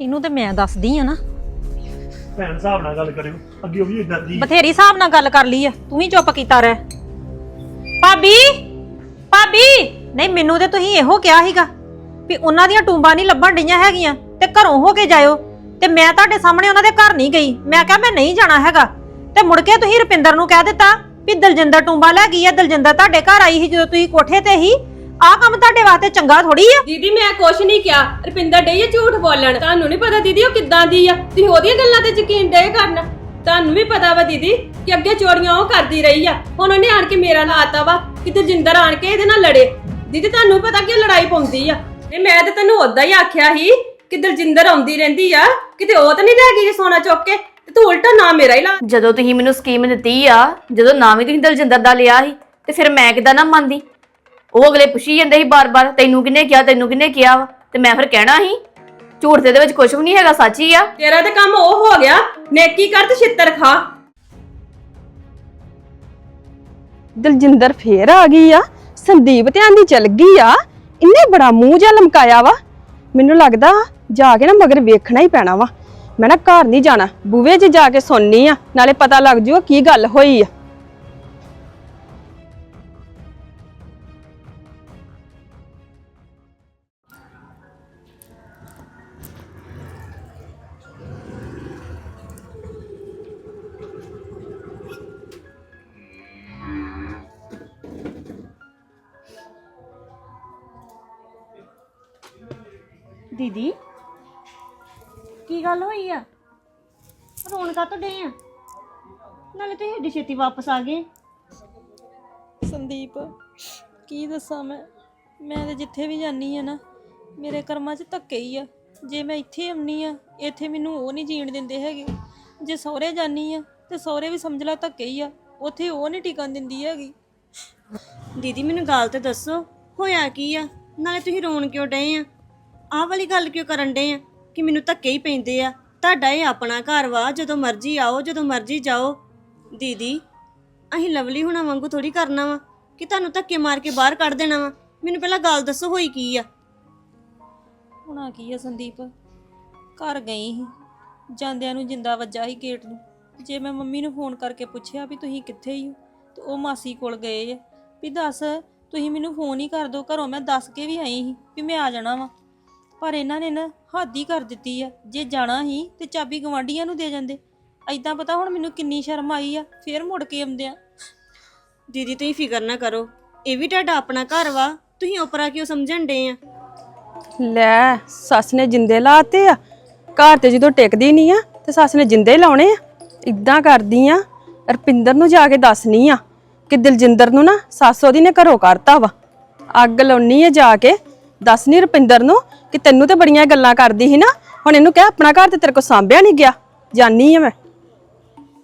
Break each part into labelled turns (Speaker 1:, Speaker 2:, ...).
Speaker 1: ਇਹਨੂੰ ਤੇ ਮੈਂ ਦੱਸਦੀ ਆ ਨਾ।
Speaker 2: ਭੈਣ ਹਿਸਾਬ ਨਾਲ ਗੱਲ ਕਰਿਓ। ਅੱਗੇ ਉਹ ਵੀ ਇਦਾਂ ਦੀ
Speaker 1: ਬਥੇਰੀ ਹਿਸਾਬ ਨਾਲ ਗੱਲ ਕਰ ਲਈ ਆ। ਤੂੰ ਹੀ ਚੁੱਪ ਕੀਤਾ ਰਹਿ। ਭਾਬੀ ਭਾਬੀ ਨਹੀਂ ਮੈਨੂੰ ਤੇ ਤੁਸੀਂ ਇਹੋ ਕਿਹਾ ਸੀਗਾ ਵੀ ਉਹਨਾਂ ਦੀਆਂ ਟੂੰਬਾਂ ਨਹੀਂ ਲੱਭਣ ਡਈਆਂ ਹੈਗੀਆਂ ਤੇ ਘਰੋਂ ਹੋ ਕੇ ਜਾਇਓ। ਤੇ ਮੈਂ ਤੁਹਾਡੇ ਸਾਹਮਣੇ ਉਹਨਾਂ ਦੇ ਘਰ ਨਹੀਂ ਗਈ। ਮੈਂ ਕਿਹਾ ਮੈਂ ਨਹੀਂ ਜਾਣਾ ਹੈਗਾ। ਤੇ ਮੁੜ ਕੇ ਤੁਸੀਂ ਰੁਪਿੰਦਰ ਨੂੰ ਕਹਿ ਦਿੱਤਾ ਵੀ ਦਲਜਿੰਦਰ ਟੂੰਬਾ ਲੈ ਗਈ ਆ। ਦਲਜਿੰਦਰ ਤੁਹਾਡੇ ਘਰ ਆਈ ਸੀ ਜਦੋਂ ਤੁਸੀਂ ਕੋਠੇ ਤੇ ਸੀ। ਆਹ ਕੰਮ ਤੁਹਾਡੇ ਵਾਸਤੇ ਚੰਗਾ ਥੋੜੀ ਆ।
Speaker 3: ਦੀਦੀ ਮੈਂ ਕੁਛ ਨਹੀਂ ਕਿਹਾ। ਰੁਪਿੰਦਰ ਡੇ ਇਹ ਝੂਠ ਬੋਲਣ। ਤੁਹਾਨੂੰ ਨਹੀਂ ਪਤਾ ਦੀਦੀ ਉਹ ਕਿੱਦਾਂ ਦੀ ਆ। ਤੁਸੀਂ ਉਹਦੀਆਂ ਗੱਲਾਂ ਤੇ ਯਕੀਨ ਡੇ ਕਰਨ। ਤੁਹਾਨੂੰ ਵੀ ਪਤਾ ਵਾ ਦੀਦੀ ਕਿ ਅੱਗੇ ਚੋਰੀਆਂ ਉਹ ਕਰਦੀ ਰਹੀ ਆ। ਹੁਣ ਉਹਨੇ ਆਣ ਕੇ ਮੇਰਾ ਲਾਤਾ ਵਾ ਕਿ ਦਲਜਿੰਦਰ ਆਣ ਕੇ ਇਹਦੇ ਨਾਲ ਲੜੇ। ਦੀਦੀ ਤੁਹਾਨੂੰ ਪਤਾ ਕਿ ਉਹ ਲੜਾਈ ਪਾਉਂਦੀ ਆ। ਤੇ ਮੈਂ ਤੇ ਤੈਨੂੰ ਉਦਾਂ ਹੀ ਆਖਿਆ ਸੀ ਕਿ ਦਲਜਿੰਦਰ ਆਉਂਦੀ ਰਹਿੰਦੀ ਆ। ਕਿਤੇ ਉਹ ਤਾਂ ਨਹੀਂ ਲੈ ਗਈ ਸੋਨਾ ਚੁੱਕ ਕੇ ਤੇ ਤੂੰ ਉਲਟਾ ਨਾ ਮੇਰਾ ਹੀ ਲਾ।
Speaker 4: ਜਦੋਂ ਤੁਸੀਂ ਮੈਨੂੰ ਸਕੀਮ ਦਿੱਤੀ ਆ ਜਦੋਂ ਨਾ ਵੀ ਤੁਸੀਂ ਦਲਜਿੰਦਰ ਦਾ ਲਿਆ ਸੀ ਤੇ ਫਿਰ ਮੈਂ ਕਿਦਾਂ ਨਾ ਮੰਨਦੀ? ਉਹ ਅਗਲੇ ਪੁੱਛੀ ਜਾਂਦੇ ਸੀ ਬਾਰ-ਬਾਰ ਤੈਨੂੰ ਕਿਹਨੇ ਕਿਹਾ ਤੈਨੂੰ ਕਿਹਨੇ ਕਿਹਾ ਵਾ? ਤੇ ਮੈਂ ਫਿਰ ਕਹਿਣਾ ਸੀ ਝੂਠ ਤੇ ਇਹਦੇ ਵਿੱਚ ਕੁਝ ਵੀ ਨਹੀਂ ਹੈਗਾ ਸੱਚ ਹੀ ਆ।
Speaker 3: ਤੇਰਾ ਤੇ ਕੰਮ ਉਹ ਹੋ ਗਿਆ ਨੇਕੀ ਕਰ ਤੇ ਛਿੱਤਰ ਖਾ।
Speaker 5: ਦਲਜਿੰਦਰ ਫੇਰ ਆ ਗਈ ਆ ਸੰਦੀਪ ਤੇ ਆਂਦੀ ਚਲ ਗਈ ਆ ਇੰਨੇ ਬੜਾ ਮੂੰਹ ਜਿਹਾ ਲਮਕਾਇਆ ਵਾ। ਮੈਨੂੰ ਲੱਗਦਾ ਜਾ ਕੇ ਨਾ ਮਗਰ ਵੇਖਣਾ ਹੀ ਪੈਣਾ ਵਾ। ਮੈਂ ਨਾ ਘਰ ਨਹੀਂ ਜਾਣਾ ਬੂਵੇ 'ਚ ਜਾ ਕੇ ਸੁਣਨੀ ਆ ਨਾਲੇ ਪਤਾ ਲੱਗ ਜੂਗਾ ਕੀ ਗੱਲ ਹੋਈ ਆ।
Speaker 6: ਦੀਦੀ। ਕੀ ਗੱਲ ਹੋਈ ਆ? ਰੋਣ ਕਾ ਡੇ ਆ? ਨਾਲੇ ਤੁਸੀਂ ਏਡੀ ਛੇਤੀ ਵਾਪਸ ਆ ਗਏ।
Speaker 7: ਸੰਦੀਪ ਕੀ ਦੱਸਾਂ ਮੈਂ? ਮੈਂ ਤੇ ਜਿੱਥੇ ਵੀ ਜਾਨੀ ਆ ਨਾ ਮੇਰੇ ਕਰਮਾਂ 'ਚ ਧੱਕੇ ਹੀ ਆ। ਜੇ ਮੈਂ ਇੱਥੇ ਆਉਣੀ ਆ ਇੱਥੇ ਮੈਨੂੰ ਉਹ ਨਹੀਂ ਜੀਣ ਦਿੰਦੇ ਹੈਗੇ। ਜੇ ਸਹੁਰੇ ਜਾਨੀ ਆ ਤੇ ਸਹੁਰੇ ਵੀ ਸਮਝ ਲਾ ਧੱਕੇ ਹੀ ਆ। ਉੱਥੇ ਉਹ ਨਹੀਂ ਟਿਕਣ ਦਿੰਦੀ ਹੈਗੀ।
Speaker 6: ਦੀਦੀ ਮੈਨੂੰ ਗੱਲ ਤੇ ਦੱਸੋ ਹੋਇਆ ਕੀ ਆ? ਨਾਲੇ ਤੁਸੀਂ ਰੋਣ ਕਿਉਂ ਡਏ ਆ? ਆਹ ਵਾਲੀ ਗੱਲ ਕਿਉਂ ਕਰਨ ਡੇ ਆ? ਕਿ ਮੈਨੂੰ ਧੱਕੇ ਹੀ ਪੈਂਦੇ ਆ। ਤੁਹਾਡਾ ਇਹ ਆਪਣਾ ਘਰ ਵਾ, ਜਦੋਂ ਮਰਜ਼ੀ ਆਓ, ਜਦੋਂ ਮਰਜ਼ੀ ਜਾਓ। ਦੀਦੀ, ਅਸੀਂ ਲਵਲੀ ਹੁਣਾਂ ਵਾਂਗੂ ਥੋੜੀ ਕਰਨਾ ਵਾ, ਕਿ ਤੁਹਾਨੂੰ ਧੱਕੇ ਮਾਰ ਕੇ ਬਾਹਰ ਕੱਢ ਦੇਣਾ ਵਾ। ਮੈਨੂੰ ਪਹਿਲਾਂ ਗੱਲ ਦੱਸੋ, ਹੋਈ ਕੀ ਆ?
Speaker 7: ਹੁਣਾ ਕੀ ਆ ਸੰਦੀਪ? ਘਰ ਗਈ ਸੀ। ਜਾਂਦਿਆਂ ਨੂੰ ਜਿੰਦਾ ਵੱਜਾ ਸੀ ਗੇਟ ਨੂੰ। ਜੇ ਮੈਂ ਮੰਮੀ ਨੂੰ ਫੋਨ ਕਰਕੇ ਪੁੱਛਿਆ ਵੀ ਤੁਸੀਂ ਕਿੱਥੇ ਹੀ ਹੋ, ਤੇ ਉਹ ਮਾਸੀ ਕੋਲ ਗਏ ਆ। ਵੀ ਦੱਸ, ਤੁਸੀਂ ਮੈਨੂੰ ਫੋਨ ਹੀ ਕਰ ਦਿਓ, ਘਰੋਂ ਮੈਂ ਦੱਸ ਕੇ ਵੀ ਆਈ ਸੀ ਵੀ ਮੈਂ ਆ ਜਾਣਾ ਵਾਂ। ਪਰ ਇਹਨਾਂ ਨੇ ਨਾ ਹੱਦ ਹੀ ਕਰ ਦਿੱਤੀ ਆ। ਜੇ ਜਾਣਾ ਹੀ ਤੇ ਚਾਬੀ ਗਵਾਂਢੀਆਂ ਨੂੰ ਦੇ ਜਾਂਦੇ। ਐਦਾਂ ਪਤਾ ਹੁਣ ਮੈਨੂੰ ਕਿੰਨੀ ਸ਼ਰਮ ਆਈ ਆ ਫੇਰ ਮੁੜ ਕੇ ਆਉਂਦੇ ਆ
Speaker 6: ਦੀਦੀ ਤੁਸੀਂ ਫਿਕਰ ਨਾ ਕਰੋ। ਇਹ ਵੀ ਤੁਹਾਡਾ ਆਪਣਾ ਘਰ ਵਾ। ਤੁਸੀਂ ਉਪਰਾ ਕਿਉਂ ਸਮਝਣ ਡੇ ਆ?
Speaker 5: ਲੈ ਸੱਸ ਨੇ ਜਿੰਦੇ ਲਾਤੇ ਆ। ਘਰ ਤੇ ਜਦੋਂ ਟਿਕਦੀ ਨਹੀਂ ਆ ਤੇ ਸੱਸ ਨੇ ਜਿੰਦੇ ਲਾਉਣੇ ਆ। ਇਦਾਂ ਕਰਦੀ ਆ। ਰਪਿੰਦਰ ਨੂੰ ਜਾ ਕੇ ਦੱਸਣੀ ਆ ਕਿ ਦਿਲਜਿੰਦਰ ਨੂੰ ਨਾ ਸੱਸ ਉਹਦੀ ਨੇ ਘਰੋਂ ਕਰਤਾ ਵਾ। ਅੱਗ ਲਾਉਣੀ ਆ ਜਾ ਕੇ। ਦੱਸਣੀ ਰਪਿੰਦਰ ਨੂੰ ਕਿ ਤੈਨੂੰ ਤੇ ਬੜੀਆਂ ਗੱਲਾਂ ਕਰਦੀ ਸੀ ਨਾ ਹੁਣ ਇਹਨੂੰ ਕਹਿ ਆਪਣਾ ਘਰ ਤੇ ਤੇਰੇ ਕੋਲ ਸਾਂਭਿਆ ਨਹੀਂ ਗਿਆ। ਜਾਨੀ ਆ ਮੈਂ।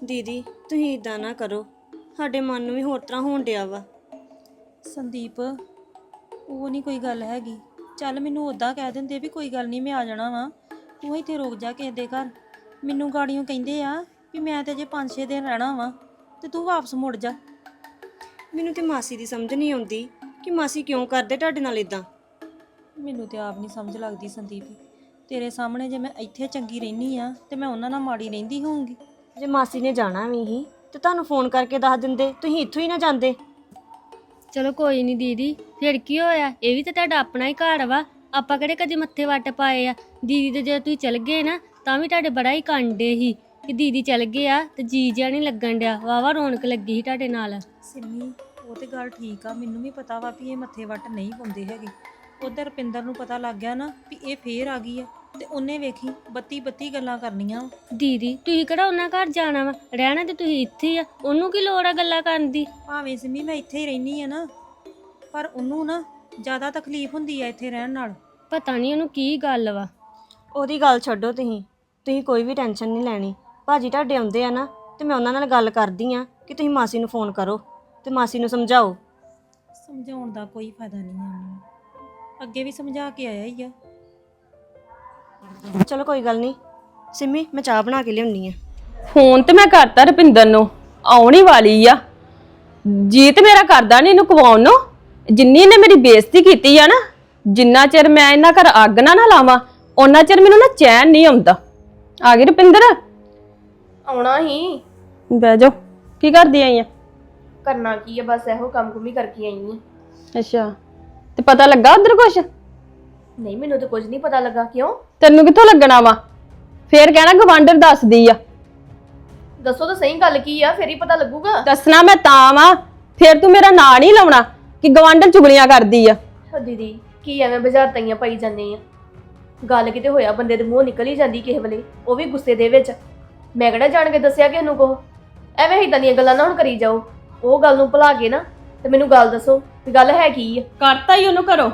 Speaker 6: ਦੀਦੀ ਤੁਸੀਂ ਇਦਾਂ ਨਾ ਕਰੋ। ਸਾਡੇ ਮਨ ਨੂੰ ਵੀ ਹੋਰ ਤਰ੍ਹਾਂ ਹੋਣ ਡਿਆ ਵਾ।
Speaker 7: ਸੰਦੀਪ ਉਹ ਨਹੀਂ ਕੋਈ ਗੱਲ ਹੈਗੀ। ਚੱਲ ਮੈਨੂੰ ਉਦਾਂ ਕਹਿ ਦਿੰਦੇ ਵੀ ਕੋਈ ਗੱਲ ਨਹੀਂ ਮੈਂ ਆ ਜਾਣਾ ਵਾਂ। ਤੂੰ ਇੱਥੇ ਰੁਕ ਜਾ ਕਿਸੇ ਦੇ ਘਰ। ਮੈਨੂੰ ਗਾੜੀਆਂ ਕਹਿੰਦੇ ਆ ਵੀ ਮੈਂ ਤੇ ਜੇ 5-6 ਦਿਨ ਰਹਿਣਾ ਵਾਂ ਤੇ ਤੂੰ ਵਾਪਸ ਮੁੜ ਜਾ।
Speaker 6: ਮੈਨੂੰ ਤੇ ਮਾਸੀ ਦੀ ਸਮਝ ਨਹੀਂ ਆਉਂਦੀ ਕਿ ਮਾਸੀ ਕਿਉਂ ਕਰਦੇ ਤੁਹਾਡੇ ਨਾਲ ਇਦਾਂ
Speaker 7: ਮੈਨੂੰ ਤੇ ਆਪ ਨਹੀਂ ਸਮਝ ਲੱਗਦੀ ਸੰਦੀਪ। ਤੇਰੇ ਸਾਹਮਣੇ ਜੇ ਮੈਂ ਇੱਥੇ ਚੰਗੀ ਰਹਿਨੀ ਆ ਤੇ ਮੈਂ ਉਹਨਾਂ ਨਾਲ ਮਾੜੀ ਰਹਿੰਦੀ ਹੋਊਂਗੀ।
Speaker 6: ਜੇ ਮਾਸੀ ਨੇ ਜਾਣਾ ਵੀ ਹੀ ਤੇ ਤੁਹਾਨੂੰ ਫੋਨ ਕਰਕੇ ਦੱਸ ਦਿੰਦੇ ਤੁਸੀਂ ਇੱਥੋਂ ਹੀ ਨਾ ਜਾਂਦੇ।
Speaker 8: ਚਲੋ ਕੋਈ ਨਹੀਂ ਦੀਦੀ ਫਿਰ ਕੀ ਹੋਇਆ? ਇਹ ਵੀ ਤਾਂ ਤੁਹਾਡਾ ਆਪਣਾ ਹੀ ਘਰ ਵਾ। ਆਪਾਂ ਕਿਹੜੇ ਕਦੇ ਮੱਥੇ ਵੱਟ ਪਾਏ ਆ? ਦੀਦੀ ਤੇ ਜੇ ਤੁਸੀਂ ਚਲ ਗਏ ਨਾ ਤਾਂ ਵੀ ਤੁਹਾਡੇ ਬੜਾ ਹੀ ਕਾਂਡੇ ਸੀ ਕਿ ਦੀਦੀ ਚਲ ਗਏ ਆ ਤੇ ਜੀ ਜਿਆ ਨਹੀਂ ਲੱਗਣ ਡਿਆ। ਵਾਵਾ ਰੌਣਕ ਲੱਗੀ ਸੀ ਤੁਹਾਡੇ ਨਾਲ।
Speaker 7: ਸਿੰਮੀ ਉਹ ਤੇ ਗੱਲ ਠੀਕ ਆ ਮੈਨੂੰ ਵੀ ਪਤਾ ਵਾ ਵੀ ਇਹ ਮੱਥੇ ਵੱਟ ਨਹੀਂ ਪਾਉਂਦੇ ਹੈਗੇ। ਉਧਰ ਰਪਿੰਦਰ ਨੂੰ ਪਤਾ ਲੱਗ ਗਿਆ ਨਾ ਵੀ ਇਹ ਫੇਰ ਆ ਗਈ ਆ। ਤੇ ਉਹਨੇ ਵੇਖੀ ਬੱਤੀ ਬੱਤੀ ਗੱਲਾਂ ਕਰਨੀਆਂ।
Speaker 8: ਦੀਦੀ ਤੁਸੀਂ ਕਿਹੜਾ ਉਹਨਾਂ ਘਰ ਜਾਣਾ ਵਾ? ਰਹਿਣਾ ਤੇ ਤੁਸੀਂ ਇੱਥੇ ਹੀ ਆ। ਉਹਨੂੰ ਕੀ ਲੋੜ ਆ ਗੱਲਾਂ ਕਰਨ ਦੀ?
Speaker 7: ਭਾਵੇਂ ਸਿੰਮੀ ਮੈਂ ਇੱਥੇ ਹੀ ਰਹਿਨੀ ਆ ਨਾ ਪਰ ਉਹਨੂੰ ਨਾ ਜ਼ਿਆਦਾ ਤਕਲੀਫ ਹੁੰਦੀ ਆ ਇੱਥੇ ਰਹਿਣ ਨਾਲ।
Speaker 8: ਪਤਾ ਨਹੀਂ ਉਹਨੂੰ ਕੀ ਗੱਲ ਵਾ।
Speaker 6: ਉਹਦੀ ਗੱਲ ਛੱਡੋ ਤੁਸੀਂ। ਤੁਸੀਂ ਕੋਈ ਵੀ ਟੈਨਸ਼ਨ ਨਹੀਂ ਲੈਣੀ। ਭਾਜੀ ਤੁਹਾਡੇ ਆਉਂਦੇ ਆ ਨਾ ਤੇ ਮੈਂ ਉਹਨਾਂ ਨਾਲ ਗੱਲ ਕਰਦੀ ਆ ਕਿ ਤੁਸੀਂ ਮਾਸੀ ਨੂੰ ਫੋਨ ਕਰੋ ਤੇ ਮਾਸੀ ਨੂੰ ਸਮਝਾਓ।
Speaker 7: ਸਮਝਾਉਣ ਦਾ ਕੋਈ ਫਾਇਦਾ ਨਹੀਂ ਆ ਉਹਨੂੰ। ਅੱਗੇ ਵੀ ਸਮਝਾ ਕੇ ਆਇਆ ਹੀ ਆ।
Speaker 6: ਚਲੋ ਕੋਈ ਗੱਲ ਨਹੀਂ। ਸਿੰਮੀ ਮੈਂ ਚਾਹ ਬਣਾ ਕੇ ਲਿਆਉਣੀ ਆ।
Speaker 5: ਫੋਨ ਤੇ ਮੈਂ ਕਰਤਾ ਰਪਿੰਦਰ ਨੂੰ। ਆਉਣੀ ਵਾਲੀ ਆ। ਜੀਤ ਮੇਰਾ ਕਰਦਾ ਨਹੀਂ ਇਹਨੂੰ ਕਵਾਉਣ ਨੂੰ। ਜਿੰਨੀ ਇਹਨੇ ਮੇਰੀ ਬੇਇੱਜ਼ਤੀ ਕੀਤੀ ਆ ਨਾ ਜਿੰਨਾ ਚਿਰ ਮੈਂ ਇਹਨਾਂ ਘਰ ਅੱਗ ਨਾ ਨਾ ਲਾਵਾਂ
Speaker 9: ਉਹਨਾਂ ਚਿਰ ਮੈਨੂੰ ਨਾ ਚੈਨ ਨਹੀਂ ਆਉਂਦਾ। ਆ ਗਈ ਰੁਪਿੰਦਰ?
Speaker 10: ਆਉਣਾ ਹੀ।
Speaker 9: ਬਹਿ ਜਾਓ। ਕੀ ਕਰਦੀ ਆਈ ਆ?
Speaker 10: ਕਰਨਾ ਕੀ ਆ ਬਸ ਇਹੋ ਕੰਮ ਕੁਮੀ ਕਰਕੇ ਆਈ ਆ।
Speaker 9: ਅੱਛਾ। ਤੇ ਪਤਾ ਲੱਗਾ ਉਧਰ ਕੁਛ?
Speaker 10: ਨਹੀਂ ਮੈਨੂੰ ਤਾਂ ਕੁਝ ਨਹੀਂ ਪਤਾ ਲੱਗਾ ਕਿਉਂ?
Speaker 9: ਤੈਨੂੰ ਕਿੱਥੋਂ ਲੱਗਣਾ ਵਾ? ਫੇਰ ਕਹਿਣਾ ਗਵਾਂਡਰ ਦੱਸਦੀ ਆ।
Speaker 10: ਦੱਸੋ ਤਾਂ ਸਹੀ ਗੱਲ ਕੀ ਆ ਫੇਰ ਹੀ ਪਤਾ ਲੱਗੂਗਾ।
Speaker 9: ਦੱਸਣਾ ਮੈਂ ਤਾਂ ਵਾ ਫੇਰ ਤੂੰ ਮੇਰਾ ਨਾਂ ਨਹੀਂ ਲਾਉਣਾ ਕਿ ਗਵਾਂਡਰ ਚੁਗਲੀਆਂ ਕਰਦੀ ਆ।
Speaker 10: ਓ ਦੀਦੀ ਕੀ ਐਵੇਂ ਬਾਜ਼ਾਰ ਤਈਆਂ ਪਾਈ ਜਾਂਦੇ ਆ? ਗੱਲ ਕਿਤੇ ਹੋਇਆ ਬੰਦੇ ਦੇ ਮੂੰਹ ਨਿਕਲ ਹੀ ਜਾਂਦੀ ਕਿਸੇ ਵੇਲੇ ਉਹ ਵੀ ਗੁੱਸੇ ਦੇ ਵਿੱਚ। ਮੈਂ ਕਿਹੜਾ ਜਾਣ ਕੇ ਦੱਸਿਆ ਕਿ ਇਹਨੂੰ ਕੋ ਐਵੇਂ ਇਦਾਂ ਦੀਆਂ ਗੱਲਾਂ ਨਾ ਹੁਣ ਕਰੀ ਜਾਓ। ਉਹ ਗੱਲ ਨੂੰ ਭੁਲਾ ਕੇ ਨਾ ਤੇ ਮੈਨੂੰ ਗੱਲ ਦੱਸੋ ਵੀ ਗੱਲ ਹੈ ਕੀ ਆ?
Speaker 5: ਕਰਤਾ ਹੀ ਉਹਨੂੰ ਘਰੋਂ।